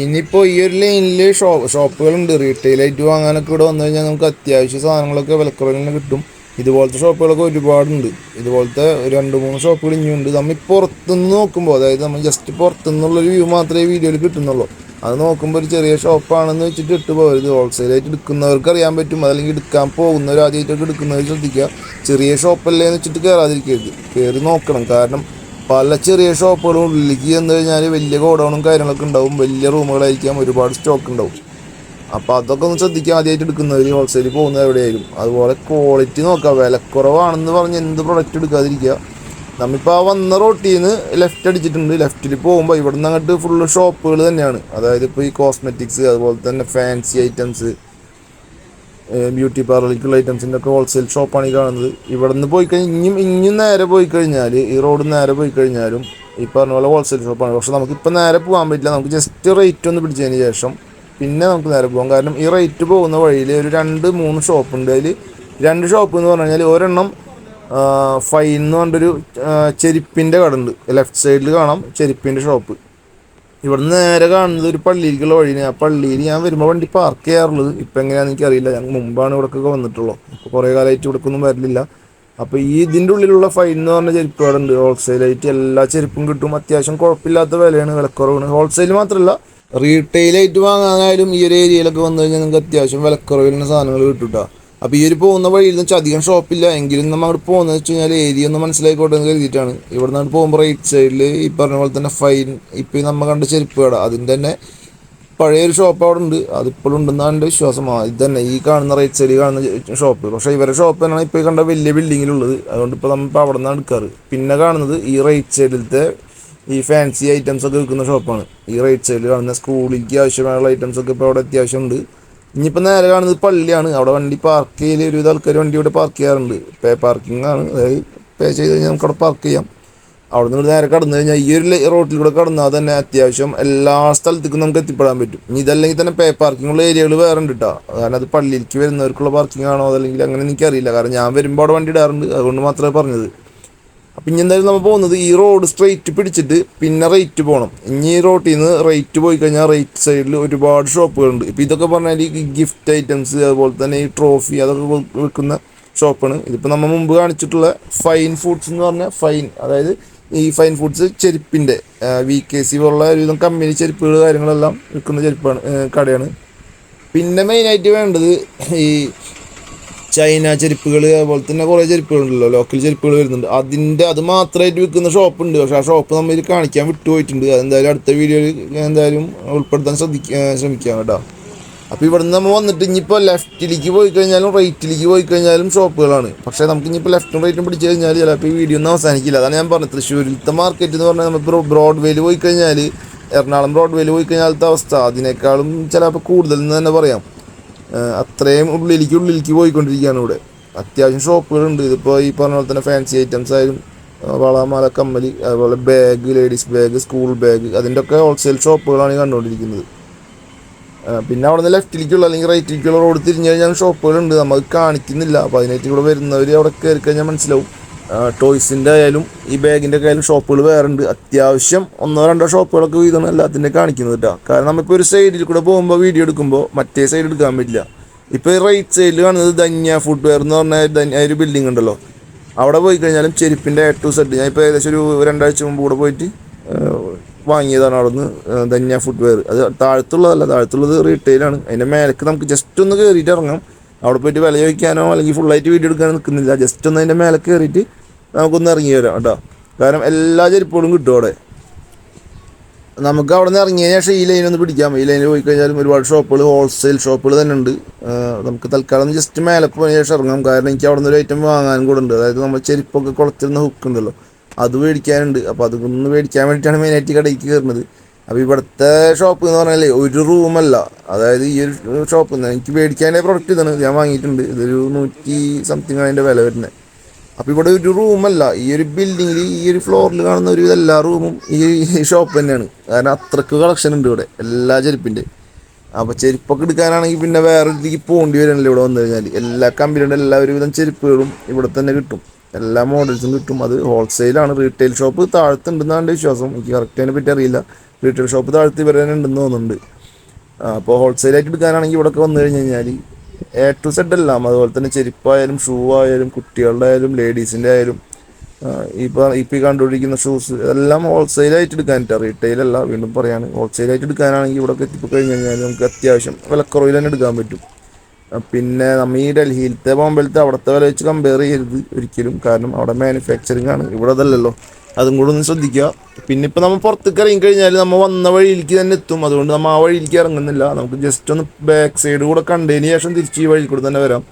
ഇനിയിപ്പോൾ ഈ ഒരു ലൈനിൽ ഷോ ഷോപ്പുകളുണ്ട് റീറ്റെയിലായിട്ട് വാങ്ങാനൊക്കെ ഇവിടെ വന്നു കഴിഞ്ഞാൽ നമുക്ക് അത്യാവശ്യ സാധനങ്ങളൊക്കെ വിലക്കുറവിന് കിട്ടും. ഇതുപോലത്തെ ഷോപ്പുകളൊക്കെ ഒരുപാടുണ്ട്. ഇതുപോലത്തെ രണ്ട് മൂന്ന് ഷോപ്പുകൾ ഇനിയുണ്ട്. നമ്മൾ പുറത്തുനിന്ന് നോക്കുമ്പോൾ അതായത് നമ്മൾ ജസ്റ്റ് പുറത്തുനിന്നുള്ളൊരു വ്യൂ മാത്രമേ വീഡിയോയിൽ കിട്ടുന്നുള്ളൂ. അത് നോക്കുമ്പോൾ ഒരു ചെറിയ ഷോപ്പാണെന്ന് വെച്ചിട്ട് ഇട്ട് പോകരുത്. ഹോൾസെയിലായിട്ട് എടുക്കുന്നവർക്ക് അറിയാൻ പറ്റും. അതല്ലെങ്കിൽ എടുക്കാൻ പോകുന്നവർ ആദ്യമായിട്ടൊക്കെ എടുക്കുന്നവർ ശ്രദ്ധിക്കുക. ചെറിയ ഷോപ്പല്ലേ എന്ന് വെച്ചിട്ട് കയറാതിരിക്കരുത് കയറി നോക്കണം. കാരണം പല ചെറിയ ഷോപ്പുകളും ഉള്ളിലേക്ക് ചെന്ന് കഴിഞ്ഞാൽ വലിയ ഗോഡൗണും കാര്യങ്ങളൊക്കെ ഉണ്ടാവും. വലിയ റൂമുകളായിരിക്കാം. ഒരുപാട് സ്റ്റോക്ക് ഉണ്ടാവും. അപ്പോൾ അതൊക്കെ ഒന്ന് ശ്രദ്ധിക്കുക. ആദ്യമായിട്ട് എടുക്കുന്നവർ ഹോൾസെയിൽ പോകുന്നത് എവിടെയായാലും. അതുപോലെ ക്വാളിറ്റി നോക്കുക. വിലക്കുറവാണെന്ന് പറഞ്ഞ് എന്ത് പ്രൊഡക്റ്റ് എടുക്കാതിരിക്കുക. നമ്മിപ്പോൾ ആ വന്ന റോട്ടിൽ നിന്ന് ലെഫ്റ്റ് അടിച്ചിട്ടുണ്ട്. ലെഫ്റ്റിൽ പോകുമ്പോൾ ഇവിടെ നിന്ന് അങ്ങോട്ട് ഫുള്ള് ഷോപ്പുകൾ തന്നെയാണ്. അതായത് ഇപ്പോൾ ഈ കോസ്മെറ്റിക്സ് അതുപോലെ തന്നെ ഫാൻസി ഐറ്റംസ് ബ്യൂട്ടി പാർലർക്കുള്ള ഐറ്റംസിന്റെ ഒക്കെ ഹോൾസെയിൽ ഷോപ്പാണ് ഈ കാണുന്നത്. ഇവിടെ നിന്ന് പോയി കഴിഞ്ഞാൽ ഇനിയും ഇനിയും നേരെ പോയി കഴിഞ്ഞാൽ ഈ റോഡ് നേരെ പോയി കഴിഞ്ഞാലും ഈ പറഞ്ഞ പോലെ ഹോൾസെയിൽ ഷോപ്പാണ് പക്ഷെ നമുക്കിപ്പോൾ നേരെ പോകാൻ പറ്റില്ല. നമുക്ക് ജസ്റ്റ് റേറ്റ് ഒന്ന് പിടിച്ചതിന് ശേഷം പിന്നെ നമുക്ക് നേരെ പോകാം. കാരണം ഈ റേറ്റ് പോകുന്ന വഴിയിൽ ഒരു രണ്ട് മൂന്ന് ഷോപ്പുണ്ട് അതിൽ രണ്ട് ഷോപ്പ് എന്ന് പറഞ്ഞു കഴിഞ്ഞാൽ ഒരെണ്ണം ഫൈൻ എന്ന് പറഞ്ഞൊരു ചെരുപ്പിന്റെ കട ഉണ്ട് ലെഫ്റ്റ് സൈഡിൽ കാണാം ചെരുപ്പിന്റെ ഷോപ്പ് ഇവിടുന്ന് നേരെ കാണുന്നത് ഒരു പള്ളിയിലേക്കുള്ള വഴിയാണ്. ആ പള്ളിയിൽ ഞാൻ വരുമ്പോൾ വണ്ടി പാർക്ക് ചെയ്യാറുള്ളത്. ഇപ്പം എങ്ങനെയാണെന്ന് എനിക്കറിയില്ല. ഞാൻ മുമ്പാണ് ഇവിടേക്കൊക്കെ വന്നിട്ടുള്ളൂ ഇപ്പോൾ കുറേ കാലമായിട്ട് ഇവിടേക്കൊന്നും വരലില്ല. അപ്പോൾ ഈ ഇതിന്റെ ഉള്ളിലുള്ള ഫൈൻ എന്ന് പറഞ്ഞ ചെരുപ്പ് കട ഉണ്ട് ഹോൾസെയിലായിട്ട് എല്ലാ ചെരുപ്പും കിട്ടും. അത്യാവശ്യം കുഴപ്പമില്ലാത്ത വിലയാണ് വിലക്കുറവാണ്. ഹോൾസെയിൽ മാത്രമല്ല റീറ്റെയിലായിട്ട് വാങ്ങാനായാലും ഈ ഒരു ഏരിയയിലൊക്കെ വന്നു കഴിഞ്ഞാൽ നിങ്ങൾക്ക് അത്യാവശ്യം വിലക്കുറവിലുള്ള സാധനങ്ങൾ കിട്ടും കേട്ടോ അപ്പോൾ ഈ ഒരു പോകുന്ന വഴിയിൽ നിന്ന് വെച്ചാൽ അധികം ഷോപ്പില്ല എങ്കിലും നമ്മൾ അവിടെ പോകുന്നത് വെച്ച് കഴിഞ്ഞാൽ ഏരിയ ഒന്ന് മനസ്സിലായിക്കോട്ടെ എന്ന് കരുതിയിട്ടാണ്. ഇവിടെ നിന്ന് പോകുമ്പോൾ റൈറ്റ് സൈഡിൽ ഈ പറഞ്ഞ പോലെ തന്നെ ഫൈൻ ഇപ്പോൾ നമ്മൾ കണ്ട ചെരുപ്പ് കട. അതിന്റെ തന്നെ പഴയൊരു ഷോപ്പ് അവിടെ ഉണ്ട്. അതിപ്പോഴും ഉണ്ടെന്നാണ് എന്റെ വിശ്വാസം. ഇത് തന്നെ ഈ കാണുന്ന റൈറ്റ് സൈഡിൽ കാണുന്ന ഷോപ്പ് പക്ഷേ ഇവരുടെ ഷോപ്പ് തന്നെയാണ് ഇപ്പോൾ കണ്ട വലിയ ബിൽഡിങ്ങിലുള്ളത് അതുകൊണ്ട് ഇപ്പോൾ നമ്മൾ ഇപ്പോൾ അവിടെ നിന്നാണ് എടുക്കാറ്. പിന്നെ കാണുന്നത് ഈ റൈറ്റ് സൈഡിലത്തെ ഈ ഫാൻസി ഐറ്റംസ് ഒക്കെ വിൽക്കുന്ന ഷോപ്പാണ് ഈ റൈറ്റ് സൈഡിൽ കാണുന്ന സ്കൂളിലേക്ക് ആവശ്യമായുള്ള ഐറ്റംസ് ഒക്കെ ഇപ്പോൾ അവിടെ അത്യാവശ്യം ഉണ്ട്. ഇനിയിപ്പോൾ നേരെ കാണുന്നത് പള്ളിയാണ്. അവിടെ വണ്ടി പാർക്ക് ചെയ്യൽ ഒരുവിധ ആൾക്കാർ വണ്ടി ഇവിടെ പാർക്ക് ചെയ്യാറുണ്ട്. പേ പാർക്കിംഗ് ആണ്. അതായത് പേ ചെയ്ത് കഴിഞ്ഞാൽ നമുക്ക് അവിടെ പാർക്ക് ചെയ്യാം. അവിടെ നിന്ന് നേരെ കടന്നു കഴിഞ്ഞാൽ ഈ ഒരു റോട്ടിലൂടെ കടന്നാൽ തന്നെ അത്യാവശ്യം എല്ലാ സ്ഥലത്തേക്കും നമുക്ക് എത്തിപ്പെടാൻ പറ്റും. ഇനി ഇതല്ലെങ്കിൽ തന്നെ പേ പാർക്കിംഗ് ഉള്ള ഏരിയകൾ വേറെ ഉണ്ട് കേട്ടോ കാരണം അത് പള്ളിയിലേക്ക് വരുന്നവർക്കുള്ള പാർക്കിംഗ് ആണോ അതല്ലെങ്കിൽ അങ്ങനെ എനിക്കറിയില്ല. കാരണം ഞാൻ വരുമ്പോൾ അവിടെ വണ്ടി ഇടാറുണ്ട്. അതുകൊണ്ട് മാത്രമേ പറഞ്ഞത്. അപ്പം ഇനി എന്തായാലും നമ്മൾ പോകുന്നത് ഈ റോഡ് സ്ട്രെയിറ്റ് പിടിച്ചിട്ട് പിന്നെ റൈറ്റ് പോകണം ഇനി ഈ റോട്ടിൽ നിന്ന് റൈറ്റ് പോയി കഴിഞ്ഞാൽ റൈറ്റ് സൈഡിൽ ഒരുപാട് ഷോപ്പുകളുണ്ട് ഇപ്പം ഇതൊക്കെ പറഞ്ഞാൽ ഈ ഗിഫ്റ്റ് ഐറ്റംസ് അതുപോലെ തന്നെ ഈ ട്രോഫി അതൊക്കെ വിൽക്കുന്ന ഷോപ്പാണ് ഇതിപ്പോൾ നമ്മൾ മുമ്പ് കാണിച്ചിട്ടുള്ള ഫൈൻ ഫുഡ്സ് എന്ന് പറഞ്ഞാൽ ഫൈൻ അതായത് ഈ ഫൈൻ ഫുഡ്സ് ചെരുപ്പിന്റെ വി കെ സി പോലുള്ള ഒരുവിധം കമ്പനി ചെരുപ്പുകൾ കാര്യങ്ങളെല്ലാം വിൽക്കുന്ന ചെരുപ്പാണ് കടയാണ്. പിന്നെ മെയിനായിട്ട് വേണ്ടത് ഈ ചൈന ചെരുപ്പുകൾ അതുപോലെ തന്നെ കുറേ ചെരുപ്പുകളുണ്ടല്ലോ ലോക്കൽ ചെരുപ്പുകൾ വരുന്നുണ്ട്. അതിന്റെ അത് മാത്രമായിട്ട് വിൽക്കുന്ന ഷോപ്പ് ഉണ്ട്. പക്ഷേ ആ ഷോപ്പ് നമ്മൾ കാണിക്കാൻ വിട്ടുപോയിട്ടുണ്ട് അതെന്തായാലും അടുത്ത വീഡിയോയിൽ എന്തായാലും ഉൾപ്പെടുത്താൻ ശ്രദ്ധിക്കാൻ ശ്രമിക്കാം കേട്ടോ. അപ്പോൾ ഇവിടെ നിന്ന് നമ്മൾ വന്നിട്ട് ഇനിയിപ്പോൾ ലെഫ്റ്റിലേക്ക് പോയി കഴിഞ്ഞാലും റൈറ്റിലേക്ക് പോയി കഴിഞ്ഞാലും ഷോപ്പുകളാണ് പക്ഷേ നമുക്ക് ഇനിയിപ്പോൾ ലെഫ്റ്റും റൈറ്റും പിടിച്ച് കഴിഞ്ഞാൽ ചിലപ്പോൾ ഈ വീഡിയോ ഒന്നും അവസാനിക്കില്ല. അതാണ് ഞാൻ പറഞ്ഞത്. തൃശ്ശൂരിലത്തെ മാർക്കറ്റ് എന്ന് പറഞ്ഞാൽ നമ്മൾ ബ്രോഡ്വേയിൽ പോയി കഴിഞ്ഞാൽ എറണാകുളം ബ്രോഡ്വേയിൽ പോയി കഴിഞ്ഞാലത്തെ അവസ്ഥ. അതിനേക്കാളും ചിലപ്പോൾ കൂടുതൽ എന്ന് തന്നെ പറയാം. അത്രയും ഉള്ളിലേക്ക് ഉള്ളിലേക്ക് പോയിക്കൊണ്ടിരിക്കുകയാണ് ഇവിടെ. അത്യാവശ്യം ഷോപ്പുകളുണ്ട്. ഇതിപ്പോൾ ഈ പറഞ്ഞ പോലെ തന്നെ ഫാൻസി ഐറ്റംസ് ആയാലും വളമാല വള കമ്മലി അതുപോലെ bag ladies bag school bag അതിന്റെ ഒക്കെ ഹോൾസെയിൽ ഷോപ്പുകളാണ് കണ്ടുകൊണ്ടിരിക്കുന്നത്. പിന്നെ അവിടെ നിന്ന് ലെഫ്റ്റിലേക്കുള്ള അല്ലെങ്കിൽ റൈറ്റിലേക്കുള്ള റോഡ് തിരിഞ്ഞു കഴിഞ്ഞാൽ ഷോപ്പുകളുണ്ട്. നമുക്ക് കാണിക്കുന്നില്ല. അപ്പോൾ അതിനായിട്ട് ഇവിടെ വരുന്നവർ അവിടെ കയറി കഴിഞ്ഞാൽ മനസ്സിലാവും. ടോയ്സിന്റെ ആയാലും ഈ ബാഗിന്റെ ഒക്കെ ആയാലും ഷോപ്പുകൾ വേറെ ഉണ്ട്. അത്യാവശ്യം ഒന്നോ രണ്ടോ ഷോപ്പുകളൊക്കെ വീതമാണ് എല്ലാത്തിന്റെ കാണിക്കുന്നത് കേട്ടോ കാരണം നമ്മളിപ്പോൾ ഒരു സൈഡിൽ കൂടെ പോകുമ്പോൾ വീഡിയോ എടുക്കുമ്പോൾ മറ്റേ സൈഡ് എടുക്കാൻ പറ്റില്ല. ഇപ്പോൾ റൈറ്റ് സൈഡിൽ കാണുന്നത് ധന്യ ഫുഡ് വെയർ എന്ന് പറഞ്ഞ ധന്യ ഒരു ബിൽഡിംഗ് ഉണ്ടല്ലോ. അവിടെ പോയി കഴിഞ്ഞാലും ചെരുപ്പിന്റെ എ ടു സെറ്റ് ഞാൻ ഇപ്പോൾ ഏകദേശം ഒരു രണ്ടാഴ്ച മുമ്പ് കൂടെ പോയിട്ട് വാങ്ങിയതാണ് അവിടെ നിന്ന് ധന്യ ഫുഡ് വെയർ അത് താഴത്തുള്ളതല്ല താഴത്തുള്ളത് റീറ്റെയിലാണ് അതിന്റെ മേലേക്ക് നമുക്ക് ജസ്റ്റ് ഒന്ന് കയറിയിട്ട് ഇറങ്ങാം. അവിടെ പോയിട്ട് വില ചോദിക്കാനോ അല്ലെങ്കിൽ ഫുള്ളായിട്ട് വീഡിയോ എടുക്കാനോ നിൽക്കുന്നില്ല. ജസ്റ്റ് ഒന്ന് അതിന്റെ മേലെ കയറിയിട്ട് നമുക്കൊന്ന് ഇറങ്ങി വരാം കേട്ടോ. കാരണം എല്ലാ ചെരുപ്പുകളും കിട്ടും അവിടെ. നമുക്ക് അവിടെ നിന്ന് ഇറങ്ങിയ ശേഷം ഈ ലൈനൊന്ന് പിടിക്കാം. ഈ ലൈനിൽ പോയി കഴിഞ്ഞാലും ഒരുപാട് ഷോപ്പുകൾ ഹോൾസെയിൽ ഷോപ്പുകൾ തന്നെ ഉണ്ട്. നമുക്ക് തൽക്കാലം ജസ്റ്റ് മേലെ പോയതിന് ശേഷം ഇറങ്ങാം. കാരണം എനിക്ക് അവിടെ നിന്ന് ഒരു ഐറ്റം വാങ്ങാനും കൂടെ ഉണ്ട്. അതായത് നമ്മൾ ചെരുപ്പൊക്കെ കുളത്തിരുന്ന ഹുക്ക് ഉണ്ടല്ലോ. അത് മേടിക്കാനുണ്ട്. അപ്പോൾ അതൊന്ന് മേടിക്കാൻ വേണ്ടിയിട്ടാണ് മെയിനായിട്ട് കടയ്ക്ക് കയറുന്നത്. അപ്പോൾ ഇവിടുത്തെ ഷോപ്പ് എന്ന് പറഞ്ഞാൽ ഒരു റൂമല്ല അതായത് ഈ ഒരു ഷോപ്പ് നിന്ന് എനിക്ക് മേടിക്കാന്റെ പ്രൊഡക്റ്റ് ഇതാണ്. ഞാൻ വാങ്ങിയിട്ടുണ്ട്. ഇതൊരു നൂറ്റി സംതിങ് അതിന്റെ വില വരുന്നത് അപ്പോൾ ഇവിടെ ഒരു റൂമല്ല ഈ ഒരു ബിൽഡിങ്ങിൽ ഈ ഒരു ഫ്ലോറിൽ കാണുന്ന ഒരു എല്ലാ റൂമും ഈ ഷോപ്പ് തന്നെയാണ്. കാരണം അത്രയ്ക്ക് കളക്ഷൻ ഉണ്ട് ഇവിടെ. എല്ലാ ചെരുപ്പിന്റെ അപ്പോൾ ചെരുപ്പൊക്കെ എടുക്കാനാണെങ്കിൽ പിന്നെ വേറെ ഇതിലേക്ക് പോകേണ്ടി വരണല്ലോ ഇവിടെ വന്നു കഴിഞ്ഞാൽ എല്ലാ കമ്പനിയുടെ എല്ലാ ഒരുവിധം ചെരുപ്പുകളും ഇവിടെ തന്നെ കിട്ടും. എല്ലാ മോഡൽസും കിട്ടും. അത് ഹോൾസെയിലാണ് റീറ്റെയിൽ ഷോപ്പ് താഴത്തുണ്ടെന്നാണ് വിശ്വാസം. എനിക്ക് കറക്റ്റ് അതിനെ പറ്റി അറിയില്ല. റീറ്റെയിൽ ഷോപ്പ് താഴ്ത്തി വരാനുണ്ടെന്ന് തന്നെ തോന്നുന്നുണ്ട് അപ്പോൾ ഹോൾസെയിലായിട്ട് എടുക്കാനാണെങ്കിൽ ഇവിടെയൊക്കെ വന്നു കഴിഞ്ഞ് കഴിഞ്ഞാൽ എ ടു സെഡ് എല്ലാം അതുപോലെ തന്നെ ചെരുപ്പായാലും ഷൂ ആയാലും കുട്ടികളുടെ ആയാലും ലേഡീസിന്റെ ആയാലും ഇപ്പോൾ ഇപ്പം ഈ കണ്ടുപിടിക്കുന്ന ഷൂസ് എല്ലാം ഹോൾസെയിലായിട്ട് റീറ്റെയിൽ അല്ല വീണ്ടും പറയാണ്. ഹോൾസെയിലായിട്ട് എടുക്കാനാണെങ്കിൽ ഇവിടെ എത്തിപ്പോൾ കഴിഞ്ഞ് കഴിഞ്ഞാൽ നമുക്ക് അത്യാവശ്യം വിലക്കുറവിൽ തന്നെ എടുക്കാൻ പറ്റും. പിന്നെ നമ്മൾ ഈ ഡൽഹിയിലത്തെ ബോംബെയിലത്തെ അവിടുത്തെ വില വെച്ച് കമ്പയർ ചെയ്യരുത് ഒരിക്കലും കാരണം അവിടെ മാനുഫാക്ചറിങ് ആണ്. ഇവിടെ അതല്ലല്ലോ. അതും കൂടെ ഒന്ന് ശ്രദ്ധിക്കുക. പിന്നെ ഇപ്പം നമ്മൾ പുറത്തേക്ക് ഇറങ്ങി കഴിഞ്ഞാൽ നമ്മൾ വന്ന വഴിയിലേക്ക് തന്നെ എത്തും. അതുകൊണ്ട് നമ്മൾ ആ വഴിയിലേക്ക് ഇറങ്ങുന്നില്ല. നമുക്ക് ജസ്റ്റ് ഒന്ന് ബാക്ക് സൈഡ് കൂടെ കണ്ടതിന് ശേഷം തിരിച്ച് ഈ വഴിയിൽ കൂടെ തന്നെ വരാം.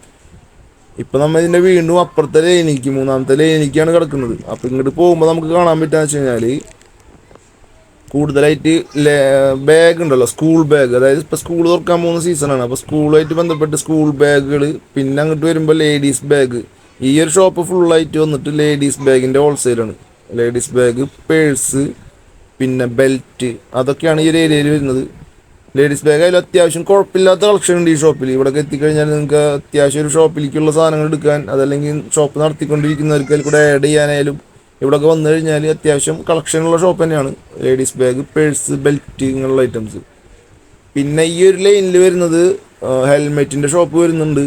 ഇപ്പം നമ്മൾ ഇതിന്റെ വീണ്ടും അപ്പുറത്തെ ലൈനിലേക്ക് മൂന്നാമത്തെ ലൈനിക്കാണ് കിടക്കുന്നത്. അപ്പം ഇങ്ങോട്ട് പോകുമ്പോൾ നമുക്ക് കാണാൻ പറ്റുക വെച്ച് കഴിഞ്ഞാൽ കൂടുതലായിട്ട് ബാഗ് ഉണ്ടല്ലോ സ്കൂൾ ബാഗ് അതായത് ഇപ്പോൾ സ്കൂൾ തുറക്കാൻ പോകുന്ന സീസണാണ് അപ്പോൾ സ്കൂളുമായിട്ട് ബന്ധപ്പെട്ട് സ്കൂൾ ബാഗുകൾ പിന്നെ അങ്ങോട്ട് വരുമ്പോൾ ലേഡീസ് ബാഗ് ഈ ഒരു ഷോപ്പ് ഫുള്ളായിട്ട് വന്നിട്ട് ലേഡീസ് ബാഗിന്റെ ഹോൾസെയിലാണ് ലേഡീസ് ബാഗ് പേഴ്സ് പിന്നെ ബെൽറ്റ് അതൊക്കെയാണ് ഈ ഒരു ഏരിയയിൽ വരുന്നത്. ലേഡീസ് ബാഗ് അതിൽ അത്യാവശ്യം കുഴപ്പമില്ലാത്ത കളക്ഷൻ ഉണ്ട് ഈ ഷോപ്പിൽ ഇവിടെ എത്തിക്കഴിഞ്ഞാൽ നിങ്ങൾക്ക് അത്യാവശ്യം ഒരു ഷോപ്പിലേക്കുള്ള സാധനങ്ങൾ എടുക്കാൻ അതല്ലെങ്കിൽ ഷോപ്പ് നടത്തിക്കൊണ്ടിരിക്കുന്നവർക്ക് അതിൽ കൂടെ ആഡ് ചെയ്യാനായാലും ഇവിടെയൊക്കെ വന്നു കഴിഞ്ഞാൽ അത്യാവശ്യം കളക്ഷനുള്ള ഷോപ്പ് തന്നെയാണ്. ലേഡീസ് ബാഗ് പേഴ്സ് ബെൽറ്റ് ഇങ്ങനെയുള്ള ഐറ്റംസ് പിന്നെ ഈ ഒരു ലൈനിൽ വരുന്നത് ഹെൽമെറ്റിന്റെ ഷോപ്പ് വരുന്നുണ്ട്.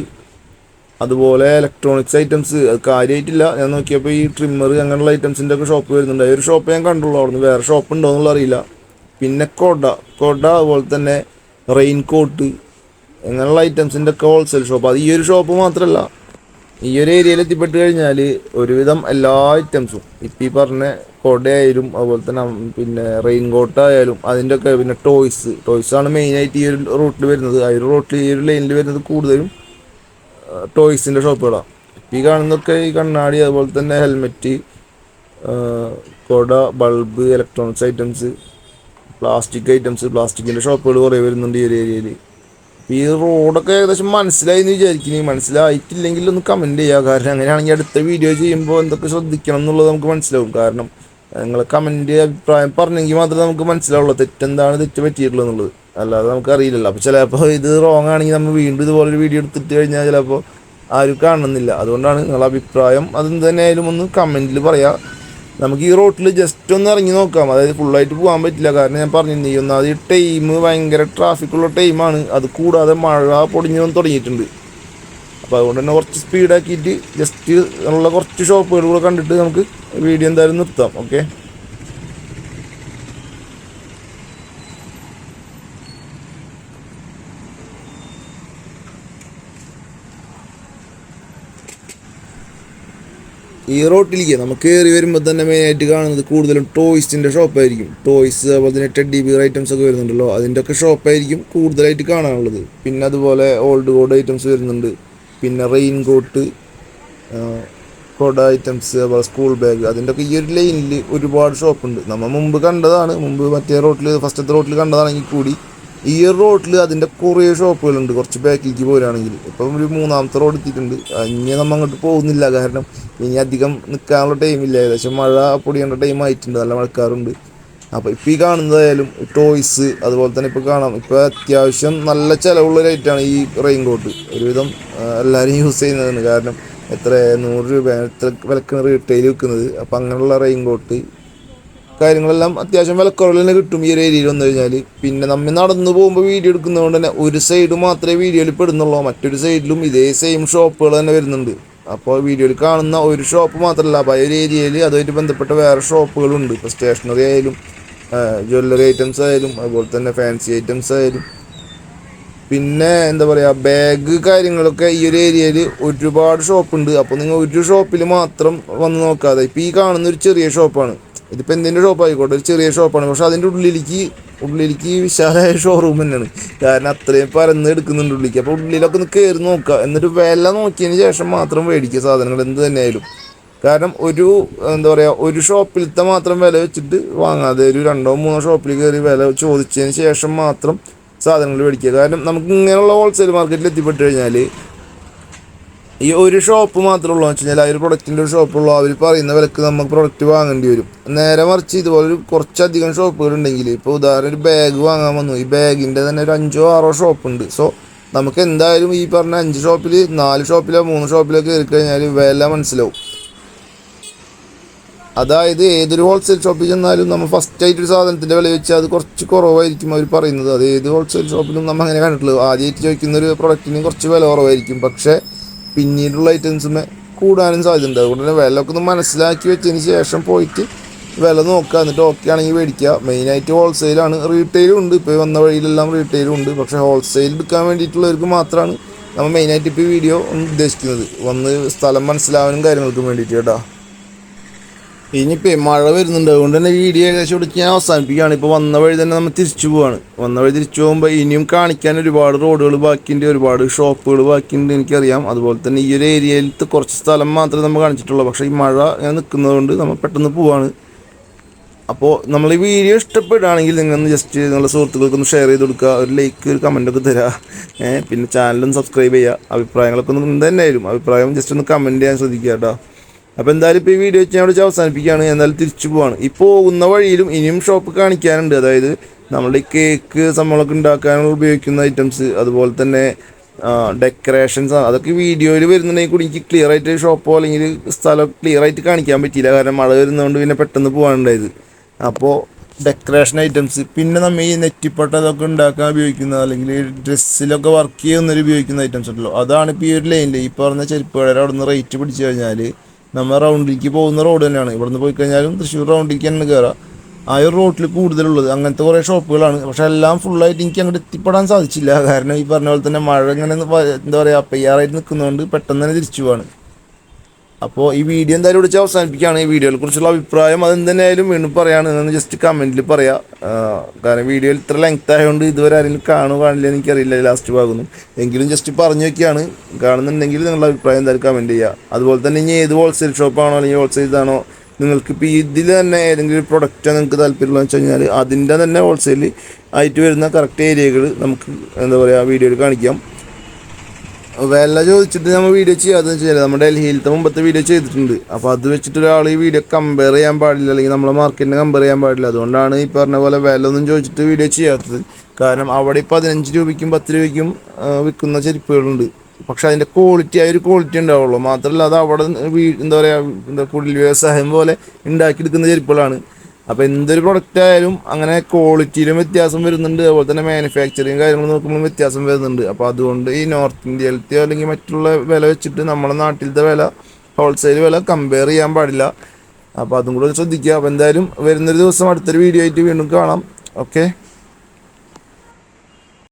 അതുപോലെ ഇലക്ട്രോണിക്സ് ഐറ്റംസ് അത് കാര്യമായിട്ടില്ല ഞാൻ നോക്കിയപ്പോൾ ഈ ട്രിമ്മർ അങ്ങനെയുള്ള ഐറ്റംസിന്റെ ഒക്കെ ഷോപ്പ് വരുന്നുണ്ട്. ഒരു ഷോപ്പ് ഞാൻ കണ്ടുള്ളൂ അവിടുന്ന്. വേറെ ഷോപ്പ് ഉണ്ടോ എന്നുള്ള അറിയില്ല. പിന്നെ കൊട. കൊട അതുപോലെ തന്നെ റെയിൻ കോട്ട് അങ്ങനെയുള്ള ഐറ്റംസിന്റെ ഒക്കെ ഹോൾസെയിൽ ഷോപ്പ് അത് ഈ ഒരു ഷോപ്പ് മാത്രമല്ല ഈ ഒരു ഏരിയയിൽ എത്തിപ്പെട്ട് കഴിഞ്ഞാൽ ഒരുവിധം എല്ലാ ഐറ്റംസും ഇപ്പം ഈ പറഞ്ഞ കൊടയായാലും അതുപോലെ തന്നെ പിന്നെ റെയിൻ കോട്ട് ആയാലും അതിന്റെ പിന്നെ ടോയ്സ് ടോയ്സാണ് മെയിനായിട്ട് ഈ ഒരു റൂട്ടിൽ വരുന്നത്. ആ ഒരു റൂട്ടിൽ ഈ ഒരു ലൈനിൽ വരുന്നത് കൂടുതലും ടോയ്സിന്റെ ഷോപ്പുകളാണ് ഈ കാണുന്നതൊക്കെ ഈ കണ്ണാടി അതുപോലെ തന്നെ ഹെൽമെറ്റ് കൊട bulb electronics items plastic items പ്ലാസ്റ്റിക്കിന്റെ ഷോപ്പുകൾ കുറേ വരുന്നുണ്ട് ഈ ഒരു ഏരിയയിൽ ഈ റോഡൊക്കെ ഏകദേശം മനസ്സിലായി എന്ന് വിചാരിക്കുന്നു. മനസ്സിലായിട്ടില്ലെങ്കിൽ ഒന്ന് കമന്റ് ചെയ്യുക കാരണം അങ്ങനെയാണെങ്കിൽ അടുത്ത വീഡിയോ ചെയ്യുമ്പോൾ എന്തൊക്കെ ശ്രദ്ധിക്കണം എന്നുള്ളത് നമുക്ക് മനസ്സിലാവും. കാരണം നിങ്ങൾ കമന്റ് അഭിപ്രായം പറഞ്ഞെങ്കിൽ മാത്രമേ നമുക്ക് മനസ്സിലാവുള്ളൂ തെറ്റെന്താണ് തെറ്റ് പറ്റിയിട്ടുള്ളത് എന്നുള്ളത്. അല്ലാതെ നമുക്ക് അറിയില്ലല്ലോ അപ്പോൾ ചിലപ്പോൾ ഇത് റോങ് ആണെങ്കിൽ നമ്മൾ വീണ്ടും ഇതുപോലൊരു വീഡിയോ എടുത്തിട്ട് കഴിഞ്ഞാൽ ചിലപ്പോൾ ആരും കാണുന്നില്ല. അതുകൊണ്ടാണ് നിങ്ങളുടെ അഭിപ്രായം അതെന്ത് തന്നെയായാലും ഒന്ന് കമന്റിൽ പറയാം. നമുക്ക് ഈ റോട്ടിൽ ജസ്റ്റ് ഒന്ന് ഇറങ്ങി നോക്കാം. അതായത് ഫുള്ളായിട്ട് പോകാൻ പറ്റില്ല. കാരണം ഞാൻ പറഞ്ഞിരുന്നു ഈ ഒന്നാമത് ഈ ടൈം ഭയങ്കര ട്രാഫിക്കുള്ള ടൈമാണ് അത് കൂടാതെ മഴ പൊടിഞ്ഞു വന്ന് തുടങ്ങിയിട്ടുണ്ട്. അപ്പോൾ അതുകൊണ്ട് തന്നെ കുറച്ച് സ്പീഡാക്കിയിട്ട് ജസ്റ്റ് ഉള്ള കുറച്ച് ഷോപ്പുകൾ കൂടെ കണ്ടിട്ട് നമുക്ക് വീഡിയോ എന്തായാലും നിർത്താം. ഓക്കെ ഈ റോട്ടിലേക്ക് നമുക്ക് കയറി വരുമ്പോൾ തന്നെ മെയിനായിട്ട് കാണുന്നത് കൂടുതലും ടോയ്സിന്റെ ഷോപ്പായിരിക്കും ടോയ്സ് അതുപോലെ തന്നെ ടെഡി ബിയർ ഐറ്റംസ് ഒക്കെ വരുന്നുണ്ടല്ലോ. അതിന്റെ ഒക്കെ ഷോപ്പായിരിക്കും കൂടുതലായിട്ട് കാണാനുള്ളത്. പിന്നെ അതുപോലെ ഓൾഡ് കോഡ് ഐറ്റംസ് വരുന്നുണ്ട്. പിന്നെ റെയിൻ കോട്ട് കോഡ് ഐറ്റംസ് അതുപോലെ സ്കൂൾ ബാഗ് അതിന്റെ ഒക്കെ ഈ ഒരു ലൈനിൽ ഒരുപാട് ഷോപ്പുണ്ട് നമ്മൾ മുമ്പ് കണ്ടതാണ്. മുമ്പ് മറ്റേ റോട്ടിൽ ഫസ്റ്റത്തെ റോട്ടിൽ കണ്ടതാണെങ്കിൽ കൂടി ഈ റോഡിൽ അതിന്റെ കുറേ ഷോപ്പുകളുണ്ട്. കുറച്ച് ബാക്കിലേക്ക് പോരാണെങ്കിൽ. ഇപ്പം ഒരു മൂന്നാമത്തെ റോഡ് എത്തിയിട്ടുണ്ട്. ഇനി നമ്മൾ അങ്ങോട്ട് പോകുന്നില്ല. കാരണം ഇനി അധികം നിൽക്കാനുള്ള ടൈമില്ല ഏകദേശം മഴ പൊടിയേണ്ട ടൈം ആയിട്ടുണ്ട്. നല്ല മഴക്കാറുണ്ട്. അപ്പോൾ ഇപ്പോൾ ഈ കാണുന്നതായാലും ടോയ്സ് അതുപോലെ തന്നെ ഇപ്പോൾ കാണാം. ഇപ്പോൾ അത്യാവശ്യം നല്ല ചിലവുള്ള ഐറ്റമാണ് ഈ റെയിൻ കോട്ട് ഒരുവിധം എല്ലാവരും യൂസ് ചെയ്യുന്നതാണ്. കാരണം എത്ര നൂറ് രൂപ എത്ര വിലക്കാണ് റീറ്റെയിൽ വിൽക്കുന്നത് അപ്പം അങ്ങനെയുള്ള റെയിൻ കോട്ട് കാര്യങ്ങളെല്ലാം അത്യാവശ്യം വിലക്കുറവിൽ തന്നെ കിട്ടും ഈ ഒരു ഏരിയയിൽ വന്നു കഴിഞ്ഞാൽ പിന്നെ നമ്മൾ നടന്നു പോകുമ്പോൾ വീഡിയോ എടുക്കുന്നതുകൊണ്ട് തന്നെ ഒരു സൈഡ് മാത്രമേ വീഡിയോയിൽ പെടുന്നുള്ളൂ. മറ്റൊരു സൈഡിലും ഇതേ സെയിം ഷോപ്പുകൾ തന്നെ വരുന്നുണ്ട്. അപ്പോൾ വീഡിയോയിൽ കാണുന്ന ഒരു ഷോപ്പ് മാത്രമല്ല. അപ്പോൾ ഒരു ഏരിയയിൽ അതുമായിട്ട് ബന്ധപ്പെട്ട വേറെ ഷോപ്പുകളുണ്ട് ഇപ്പോൾ സ്റ്റേഷനറി ആയാലും ജ്വല്ലറി ഐറ്റംസ് ആയാലും അതുപോലെ തന്നെ ഫാൻസി ഐറ്റംസ് ആയാലും. പിന്നെ എന്താ പറയുക ബാഗ് കാര്യങ്ങളൊക്കെ ഈ ഒരു ഏരിയയിൽ ഒരുപാട് ഷോപ്പുണ്ട് അപ്പോൾ നിങ്ങൾ ഒരു ഷോപ്പിൽ മാത്രം വന്ന് നോക്കാതെ. ഇപ്പോൾ ഈ കാണുന്ന ഒരു ചെറിയ ഷോപ്പാണ് ഇതിപ്പോൾ എന്തിന്റെ ഷോപ്പായിക്കോട്ടെ? ഒരു ചെറിയ ഷോപ്പാണ്. പക്ഷെ അതിന്റെ ഉള്ളിലേക്ക് ഉള്ളിലേക്ക് വിശാലമായ ഷോറൂം തന്നെയാണ്. കാരണം അത്രയും പരന്ന് എടുക്കുന്നുണ്ട് ഉള്ളിലേക്ക്. അപ്പോൾ ഉള്ളിലൊക്കെ ഒന്ന് കയറി നോക്കുക. എന്നിട്ട് വില നോക്കിയതിന് ശേഷം മാത്രം മേടിക്കുക സാധനങ്ങൾ എന്ത് തന്നെയായാലും. കാരണം ഒരു എന്താ പറയുക ഒരു ഷോപ്പിലത്തെ മാത്രം വില വെച്ചിട്ട് വാങ്ങാതെ ഒരു രണ്ടോ മൂന്നോ ഷോപ്പിൽ കയറി വില ചോദിച്ചതിന് ശേഷം മാത്രം സാധനങ്ങൾ മേടിക്കുക. കാരണം നമുക്ക് ഇങ്ങനെയുള്ള ഹോൾസെയിൽ മാർക്കറ്റിൽ എത്തിപ്പെട്ട് കഴിഞ്ഞാൽ ഈ ഒരു ഷോപ്പ് മാത്രമേ ഉള്ളൂ വെച്ച് കഴിഞ്ഞാൽ ആ ഒരു പ്രൊഡക്റ്റിന്റെ ഒരു ഷോപ്പുള്ളൂ അവർ പറയുന്ന വിലക്ക് നമുക്ക് പ്രൊഡക്റ്റ് വാങ്ങേണ്ടി വരും. നേരെ മറിച്ച് ഇതുപോലെ ഒരു കുറച്ചധികം ഷോപ്പുകൾ ഉണ്ടെങ്കിൽ ഇപ്പോൾ ഉദാഹരണം ഒരു ബാഗ് വാങ്ങാൻ വന്നു. ഈ ബാഗിന്റെ തന്നെ ഒരു അഞ്ചോ ആറോ ഷോപ്പുണ്ട് സോ നമുക്ക് എന്തായാലും ഈ പറഞ്ഞ അഞ്ച് ഷോപ്പിൽ നാല് ഷോപ്പിലോ മൂന്ന് ഷോപ്പിലോ കയറി കഴിഞ്ഞാൽ വില മനസ്സിലാവും. അതായത് ഏതൊരു ഹോൾസെയിൽ ഷോപ്പിൽ ചെന്നാലും നമ്മൾ ഫസ്റ്റ് ആയിട്ട് ഒരു സാധനത്തിന്റെ വില വെച്ചാൽ അത് കുറച്ച് കുറവായിരിക്കും അവർ പറയുന്നത്. അത് ഏത് ഹോൾസെയിൽ ഷോപ്പിലും നമ്മൾ അങ്ങനെ കണ്ടിട്ടുള്ളൂ ആദ്യമായിട്ട് ചോദിക്കുന്ന ഒരു പ്രൊഡക്റ്റിന് കുറച്ച് വില കുറവായിരിക്കും. പക്ഷേ പിന്നീടുള്ള ഐറ്റംസുമേ കൂടാനും സാധ്യതയുണ്ട്. അതുകൊണ്ട് തന്നെ വില ഒക്കെ ഒന്ന് മനസ്സിലാക്കി വെച്ചതിന് ശേഷം പോയിട്ട് വില നോക്കുക. എന്നിട്ട് ഓക്കെ ആണെങ്കിൽ മേടിക്കുക. മെയിനായിട്ട് ഹോൾസെയിലാണ് റീറ്റെയിലും ഉണ്ട്. ഇപ്പോൾ വന്ന വഴിയിലെല്ലാം റീറ്റെയിലും ഉണ്ട്. പക്ഷേ ഹോൾസെയിൽ എടുക്കാൻ വേണ്ടിയിട്ടുള്ളവർക്ക് മാത്രമാണ് നമ്മൾ മെയിനായിട്ട് ഇപ്പോൾ വീഡിയോ ഉദ്ദേശിക്കുന്നത്. വന്ന് സ്ഥലം മനസ്സിലാവാനും കാര്യങ്ങൾക്കും വേണ്ടിയിട്ട് കേട്ടോ. ഇനിയിപ്പോ മഴ വരുന്നുണ്ട്. അതുകൊണ്ട് തന്നെ വീഡിയോ ഏകദേശം ഇവിടെ ഞാൻ അവസാനിപ്പിക്കുകയാണ്. ഇപ്പോൾ വന്ന വഴി തന്നെ നമ്മൾ തിരിച്ചു പോവാണ്. വന്ന വഴി തിരിച്ചു പോകുമ്പോൾ ഇനിയും കാണിക്കാൻ ഒരുപാട് റോഡുകൾ ബാക്കിയുണ്ട്. ഒരുപാട് ഷോപ്പുകൾ ബാക്കിയുണ്ട് എനിക്കറിയാം. അതുപോലെ തന്നെ ഈ ഒരു ഏരിയയിലത്തെ കുറച്ച് സ്ഥലം മാത്രമേ നമ്മൾ കാണിച്ചിട്ടുള്ളൂ. പക്ഷേ ഈ മഴ ഞാൻ നിൽക്കുന്നതുകൊണ്ട് നമ്മൾ പെട്ടെന്ന് പോവാണ്. അപ്പോൾ നമ്മൾ ഈ വീഡിയോ ഇഷ്ടപ്പെടുകയാണെങ്കിൽ നിങ്ങളൊന്ന് ജസ്റ്റ് നിങ്ങളുടെ സുഹൃത്തുക്കൾക്കൊന്ന് ഷെയർ ചെയ്ത് കൊടുക്കുക. ഒരു ലൈക്ക് ഒരു കമന്റ് ഒക്കെ തരാം. ഏഹ് പിന്നെ ചാനലും സബ്സ്ക്രൈബ് ചെയ്യുക. അഭിപ്രായങ്ങളൊക്കെ ഒന്ന് എന്തായാലും അഭിപ്രായം ജസ്റ്റ് ഒന്ന് കമന്റ് ചെയ്യാൻ ശ്രദ്ധിക്കുക കേട്ടോ. അപ്പോൾ എന്തായാലും ഇപ്പോൾ ഈ വീഡിയോ ഞാൻ വിളിച്ച് വെച്ച് അവസാനിപ്പിക്കുകയാണ്. എന്നാലും തിരിച്ചു പോവാണ്. ഈ പോകുന്ന വഴിയിലും ഇനിയും ഷോപ്പ് കാണിക്കാനുണ്ട്. അതായത് നമ്മുടെ ഈ കേക്ക് സമ്മളൊക്കെ ഉണ്ടാക്കാനുള്ള ഉപയോഗിക്കുന്ന ഐറ്റംസ് അതുപോലെ തന്നെ ഡെക്കറേഷൻസ് അതൊക്കെ വീഡിയോയിൽ വരുന്നുണ്ടെങ്കിൽ കൂടി എനിക്ക് ക്ലിയർ ആയിട്ട് ഷോപ്പോ അല്ലെങ്കിൽ സ്ഥലം ക്ലിയർ ആയിട്ട് കാണിക്കാൻ പറ്റിയില്ല. കാരണം മഴ വരുന്നതുകൊണ്ട് പിന്നെ പെട്ടെന്ന് പോകാനുണ്ടായത് അപ്പോൾ ഡെക്കറേഷൻ ഐറ്റംസ് പിന്നെ നമ്മൾ ഈ നെറ്റിപ്പട്ട ഇതൊക്കെ ഉണ്ടാക്കാൻ ഉപയോഗിക്കുന്ന അല്ലെങ്കിൽ ഡ്രസ്സിലൊക്കെ വർക്ക് ചെയ്യുന്നവർ ഉപയോഗിക്കുന്ന ഐറ്റംസ് ഉണ്ടല്ലോ. അതാണ് ഇപ്പോൾ ഈ ഒരു ലൈനിൽ ഈ പറഞ്ഞ ചെരുപ്പ് അവിടെ നിന്ന് റേറ്റ് പിടിച്ചു കഴിഞ്ഞാൽ നമ്മൾ റൗണ്ടിലേക്ക് പോകുന്ന റോഡ് തന്നെയാണ്. ഇവിടുന്ന് പോയി കഴിഞ്ഞാലും തൃശ്ശൂർ റൗണ്ടിലേക്ക് തന്നെ കയറാം ആ ഒരു റോട്ടിൽ കൂടുതലുള്ളത്. അങ്ങനത്തെ കുറേ ഷോപ്പുകളാണ് പക്ഷെ എല്ലാം ഫുള്ളായിട്ട് എനിക്ക് അങ്ങോട്ട് എത്തിപ്പെടാൻ സാധിച്ചില്ല. കാരണം ഈ പറഞ്ഞ പോലെ തന്നെ മഴ ഇങ്ങനെ എന്താ പറയുക പെയ്യാറായിട്ട് നിൽക്കുന്നതുകൊണ്ട് പെട്ടെന്ന് തന്നെ തിരിച്ചു പോവാണ്. അപ്പോൾ ഈ വീഡിയോ എന്തായാലും വിളിച്ച് അവസാനിപ്പിക്കുകയാണ്. ഈ വീഡിയോയെ കുറിച്ചുള്ള അഭിപ്രായം അതെന്തായാലും വീണ്ടും പറയാണ്. എന്ന് ജസ്റ്റ് കമന്റിൽ പറയാം. കാരണം വീഡിയോയിൽ ഇത്ര ലെങ്ത് ആയതുകൊണ്ട് ഇതുവരെ ആരെങ്കിലും കാണുക കാണില്ല എനിക്കറിയില്ല. ലാസ്റ്റ് ഭാഗമൊന്നും. എങ്കിലും ജസ്റ്റ് പറഞ്ഞു വെക്കുകയാണ്. കാണുന്നുണ്ടെങ്കിൽ നിങ്ങളുടെ അഭിപ്രായം എന്തായാലും കമന്റ് ചെയ്യുക. അതുപോലെ തന്നെ ഇനി ഏത് ഹോൾസെയിൽ ഷോപ്പാണോ അല്ലെങ്കിൽ ഹോൾസെയിൽ ഇതാണോ നിങ്ങൾക്ക് ഇപ്പോൾ ഇതിൽ തന്നെ ഏതെങ്കിലും ഒരു പ്രൊഡക്റ്റ് നിങ്ങൾക്ക് താല്പര്യമുള്ള വെച്ച് കഴിഞ്ഞാൽ അതിന്റെ തന്നെ ഹോൾസെയിൽ ആയിട്ട് വരുന്ന കറക്റ്റ് ഏരിയകൾ നമുക്ക് എന്താ പറയുക വീഡിയോയിൽ കാണിക്കാം. വില ചോദിച്ചിട്ട് നമ്മൾ വീഡിയോ ചെയ്യാതെ വെച്ചാൽ നമ്മുടെ ഡൽഹിയിലത്തെ മുമ്പത്തെ വീഡിയോ ചെയ്തിട്ടുണ്ട്. അപ്പോൾ അത് വെച്ചിട്ട് ഒരാൾ ഈ വീഡിയോ കമ്പയർ ചെയ്യാൻ പാടില്ല. അല്ലെങ്കിൽ നമ്മളെ മാർക്കറ്റിനെ കമ്പയർ ചെയ്യാൻ പാടില്ല. അതുകൊണ്ടാണ് ഈ പറഞ്ഞ പോലെ വില ഒന്നും ചോദിച്ചിട്ട് വീഡിയോ ചെയ്യാത്തത്. കാരണം അവിടെ ഇപ്പോൾ പതിനഞ്ച് രൂപയ്ക്കും പത്ത് രൂപയ്ക്കും വിൽക്കുന്ന ചെരുപ്പുകളുണ്ട്. പക്ഷെ അതിന്റെ ക്വാളിറ്റി ആ ഒരു ക്വാളിറ്റി ഉണ്ടാവുള്ളൂ. മാത്രമല്ല അത് അവിടെ എന്താ പറയുക എന്താ കുടിൽ വ്യവസായം പോലെ ഉണ്ടാക്കിയെടുക്കുന്ന ചെരുപ്പുകളാണ്. അപ്പോൾ എന്തൊരു പ്രൊഡക്റ്റ് ആയാലും അങ്ങനെ ക്വാളിറ്റിയിലും വ്യത്യാസം വരുന്നുണ്ട്. അതുപോലെ തന്നെ മാനുഫാക്ചറിങ് കാര്യങ്ങൾ നോക്കുമ്പോൾ വ്യത്യാസം വരുന്നുണ്ട്. അപ്പോൾ അതുകൊണ്ട് ഈ നോർത്ത് ഇന്ത്യയിലത്തെ അല്ലെങ്കിൽ മറ്റുള്ള വില വെച്ചിട്ട് നമ്മുടെ നാട്ടിലത്തെ വില ഹോൾസെയിൽ വില കമ്പയർ ചെയ്യാൻ പാടില്ല. അപ്പോൾ അതും കൂടെ ശ്രദ്ധിക്കുക. അപ്പോൾ എന്തായാലും വരുന്നൊരു ദിവസം അടുത്തൊരു വീഡിയോ ആയിട്ട് വീണ്ടും കാണാം. ഓക്കെ